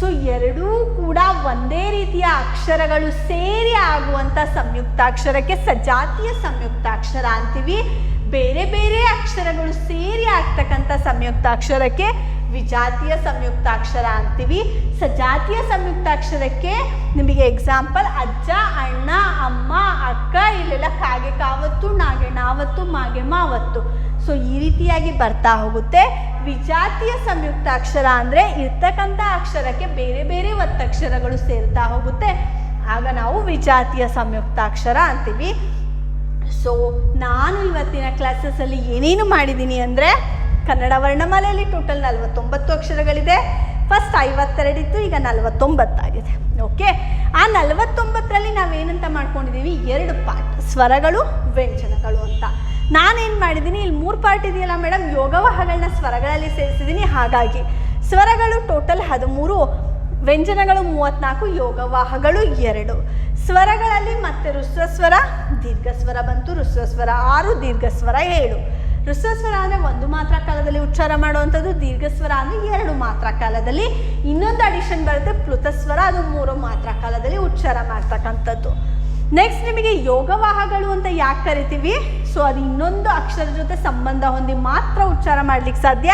ಸೊ ಎರಡೂ ಕೂಡ ಒಂದೇ ರೀತಿಯ ಅಕ್ಷರಗಳು ಸೇರಿ ಆಗುವಂಥ ಸಂಯುಕ್ತಾಕ್ಷರಕ್ಕೆ ಸಜಾತಿಯ ಸಂಯುಕ್ತಾಕ್ಷರ ಅಂತೀವಿ. ಬೇರೆ ಬೇರೆ ಅಕ್ಷರಗಳು ಸೇರಿ ಆಗ್ತಕ್ಕಂಥ ಸಂಯುಕ್ತಾಕ್ಷರಕ್ಕೆ ವಿಜಾತಿಯ ಸಂಯುಕ್ತಾಕ್ಷರ ಅಂತೀವಿ. ಸಜಾತಿಯ ಸಂಯುಕ್ತಾಕ್ಷರಕ್ಕೆ ನಿಮಗೆ ಎಕ್ಸಾಂಪಲ್ ಅಜ್ಜ, ಅಣ್ಣ, ಅಮ್ಮ, ಅಕ್ಕ, ಇಲ್ಲೆಲ್ಲ ಕಾಗೆ ಕಾವತ್ತು, ನಾಗೆ ನಾವತ್ತು, ಮಾಗೆ ಮಾವತ್ತು. ಸೊ ಈ ರೀತಿಯಾಗಿ ಬರ್ತಾ ಹೋಗುತ್ತೆ. ವಿಜಾತಿಯ ಸಂಯುಕ್ತಾಕ್ಷರ ಅಂದರೆ ಇರ್ತಕ್ಕಂಥ ಅಕ್ಷರಕ್ಕೆ ಬೇರೆ ಬೇರೆ ಒತ್ತಕ್ಷರಗಳು ಸೇರ್ತಾ ಹೋಗುತ್ತೆ. ಆಗ ನಾವು ವಿಜಾತಿಯ ಸಂಯುಕ್ತಾಕ್ಷರ ಅಂತೀವಿ. ಸೊ ನಾನು ಇವತ್ತಿನ ಕ್ಲಾಸಸ್ಸಲ್ಲಿ ಏನೇನು ಮಾಡಿದ್ದೀನಿ ಅಂದರೆ ಕನ್ನಡ ವರ್ಣಮಾಲೆಯಲ್ಲಿ ಟೋಟಲ್ ನಲವತ್ತೊಂಬತ್ತು ಅಕ್ಷರಗಳಿದೆ. ಫಸ್ಟ್ ಐವತ್ತೆರಡಿತ್ತು, ಈಗ ನಲವತ್ತೊಂಬತ್ತಾಗಿದೆ. ಓಕೆ ಆ ನಲವತ್ತೊಂಬತ್ತರಲ್ಲಿ ನಾವೇನಂತ ಮಾಡ್ಕೊಂಡಿದ್ದೀವಿ ಎರಡು ಪಾರ್ಟ್ ಸ್ವರಗಳು, ವ್ಯಂಜನಗಳು ಅಂತ. ನಾನೇನು ಮಾಡಿದ್ದೀನಿ ಇಲ್ಲಿ ಮೂರು ಪಾರ್ಟ್ ಇದೆಯಲ್ಲ ಮೇಡಮ್ ಯೋಗವಾಹಗಳನ್ನ ಸ್ವರಗಳಲ್ಲಿ ಸೇರಿಸಿದ್ದೀನಿ ಹಾಗಾಗಿ ಸ್ವರಗಳು ಟೋಟಲ್ ಹದಿಮೂರು, ವ್ಯಂಜನಗಳು ಮೂವತ್ನಾಲ್ಕು ಯೋಗವಾಹಗಳು ಎರಡು. ಸ್ವರಗಳಲ್ಲಿ ಮತ್ತೆ ಸ್ವರ ದೀರ್ಘ ಸ್ವರ ಬಂತು. ಋಸ್ವಸ್ವರ ಆರು ದೀರ್ಘ ಸ್ವರ ಏಳು. ಹ್ರಸ್ವ ಸ್ವರ ಅಂದರೆ ಒಂದು ಮಾತ್ರ ಕಾಲದಲ್ಲಿ ಉಚ್ಚಾರ ಮಾಡುವಂಥದ್ದು, ದೀರ್ಘಸ್ವರ ಅಂದರೆ ಎರಡು ಮಾತ್ರ ಕಾಲದಲ್ಲಿ. ಇನ್ನೊಂದು ಅಡಿಷನ್ ಬರುತ್ತೆ ಪ್ಲುತಸ್ವರ, ಅದು ಮೂರು ಮಾತ್ರ ಕಾಲದಲ್ಲಿ ಉಚ್ಚಾರ ಮಾಡ್ತಕ್ಕಂಥದ್ದು. ನೆಕ್ಸ್ಟ್ ನಿಮಗೆ ಯೋಗವಾಹಗಳು ಅಂತ ಯಾಕೆ ಕರಿತೀವಿ? ಸೊ ಅದು ಇನ್ನೊಂದು ಅಕ್ಷರ ಜೊತೆ ಸಂಬಂಧ ಹೊಂದಿ ಮಾತ್ರ ಉಚ್ಚಾರ ಮಾಡ್ಲಿಕ್ಕೆ ಸಾಧ್ಯ.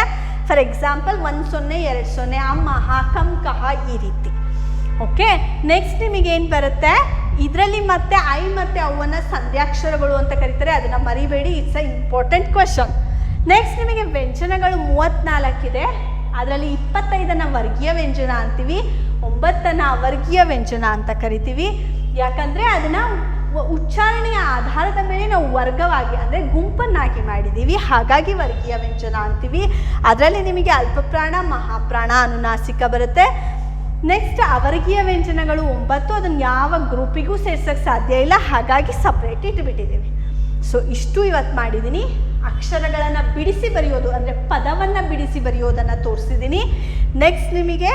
ಫಾರ್ ಎಕ್ಸಾಂಪಲ್ ಒಂದು ಸೊನ್ನೆ, ಎರಡು ಸೊನ್ನೆ ಅಮ್ಮ ಹ ಕಂ ಕಹ ಈ ರೀತಿ. ಓಕೆ ನೆಕ್ಸ್ಟ್ ನಿಮಗೆ ಏನು ಬರುತ್ತೆ? ಇದರಲ್ಲಿ ಮತ್ತೆ ಐ ಮತ್ತು ಅವನ ಸಂಧ್ಯಾಕ್ಷರಗಳು ಅಂತ ಕರೀತಾರೆ, ಅದನ್ನು ಮರಿಬೇಡಿ it's a important question next ನಿಮಗೆ ವ್ಯಂಜನಗಳು ಮೂವತ್ನಾಲ್ಕಿದೆ. ಅದರಲ್ಲಿ ಇಪ್ಪತ್ತೈದನ್ನು ವರ್ಗೀಯ ವ್ಯಂಜನ ಅಂತೀವಿ ಒಂಬತ್ತನ್ನು ಅವರ್ಗೀಯ ವ್ಯಂಜನ ಅಂತ ಕರಿತೀವಿ. ಯಾಕಂದರೆ ಅದನ್ನು ಉಚ್ಚಾರಣೆಯ ಆಧಾರದ ಮೇಲೆ ನಾವು ವರ್ಗವಾಗಿ, ಅಂದರೆ ಗುಂಪನ್ನಾಗಿ ಮಾಡಿದ್ದೀವಿ ಹಾಗಾಗಿ ವರ್ಗೀಯ ವ್ಯಂಜನ ಅಂತೀವಿ. ಅದರಲ್ಲಿ ನಿಮಗೆ ಅಲ್ಪಪ್ರಾಣ, ಮಹಾಪ್ರಾಣ, ಅನುನಾಸಿಕ ಬರುತ್ತೆ. ನೆಕ್ಸ್ಟ್ ಅವರ್ಗೀಯ ವ್ಯಂಜನಗಳು ಒಂಬತ್ತು, ಅದನ್ನು ಯಾವ ಗ್ರೂಪಿಗೂ ಸೇರ್ಸೋಕ್ಕೆ ಸಾಧ್ಯ ಇಲ್ಲ. ಹಾಗಾಗಿ ಸಪ್ರೇಟ್ ಇಟ್ಬಿಟ್ಟಿದ್ದೀವಿ ಸೊ ಇಷ್ಟು ಇವತ್ತು ಮಾಡಿದ್ದೀನಿ ಅಕ್ಷರಗಳನ್ನು ಬಿಡಿಸಿ ಬರೆಯೋದು, ಅಂದರೆ ಪದವನ್ನು ಬಿಡಿಸಿ ಬರೆಯೋದನ್ನು ತೋರಿಸಿದ್ದೀನಿ ನೆಕ್ಸ್ಟ್ ನಿಮಗೆ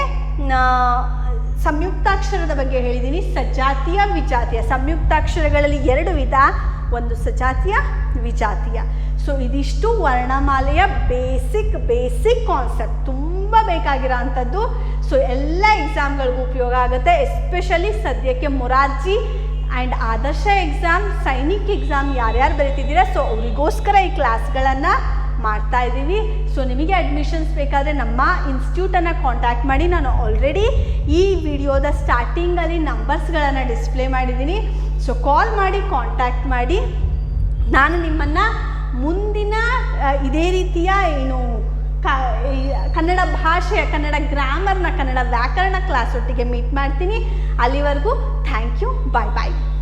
ಸಂಯುಕ್ತಾಕ್ಷರದ ಬಗ್ಗೆ ಹೇಳಿದ್ದೀನಿ ಸಜಾತಿಯ, ವಿಜಾತಿಯ. ಸಂಯುಕ್ತಾಕ್ಷರಗಳಲ್ಲಿ ಎರಡು ವಿಧ. ಒಂದು ಸಜಾತಿಯ, ವಿಜಾತಿಯ. ಸೊ ಇದಿಷ್ಟು ವರ್ಣಮಾಲೆಯ ಬೇಸಿಕ್ ಬೇಸಿಕ್ ಕಾನ್ಸೆಪ್ಟ್ ತುಂಬ ಬೇಕಾಗಿರೋ ಅಂಥದ್ದು ಸೊ ಎಲ್ಲ ಎಕ್ಸಾಮ್ಗಳಿಗೂ ಉಪಯೋಗ ಆಗುತ್ತೆ. ಎಸ್ಪೆಷಲಿ ಸದ್ಯಕ್ಕೆ Morarji and Adarsha exam Sainik exam ಯಾರ್ಯಾರು ಬರೀತಿದ್ದೀರಾ? ಸೊ ಅವರಿಗೋಸ್ಕರ ಈ ಕ್ಲಾಸ್ಗಳನ್ನು ಮಾಡ್ತಾ ಇದ್ದೀವಿ. ಸೊ ನಿಮಗೆ ಅಡ್ಮಿಷನ್ಸ್ ಬೇಕಾದರೆ ನಮ್ಮ ಇನ್ಸ್ಟಿಟ್ಯೂಟನ್ನು ಕಾಂಟ್ಯಾಕ್ಟ್ ಮಾಡಿ. ನಾನು ಆಲ್ರೆಡಿ ಈ ವಿಡಿಯೋದ ಸ್ಟಾರ್ಟಿಂಗಲ್ಲಿ ನಂಬರ್ಸ್ಗಳನ್ನು ಡಿಸ್ಪ್ಲೇ ಮಾಡಿದ್ದೀನಿ. ಸೊ ಕಾಲ್ ಮಾಡಿ ಕಾಂಟ್ಯಾಕ್ಟ್ ಮಾಡಿ. ನಾನು ನಿಮ್ಮನ್ನು ಮುಂದಿನ ಇದೇ ರೀತಿಯ ಏನು ಕನ್ನಡ ಭಾಷೆಯ, ಕನ್ನಡ ಗ್ರಾಮರ್ನ ಕನ್ನಡ ವ್ಯಾಕರಣ ಕ್ಲಾಸ್ ಒಟ್ಟಿಗೆ ಮೀಟ್ ಮಾಡ್ತೀನಿ. ಅಲ್ಲಿವರೆಗೂ ಥ್ಯಾಂಕ್ ಯು ಬಾಯ್ ಬಾಯ್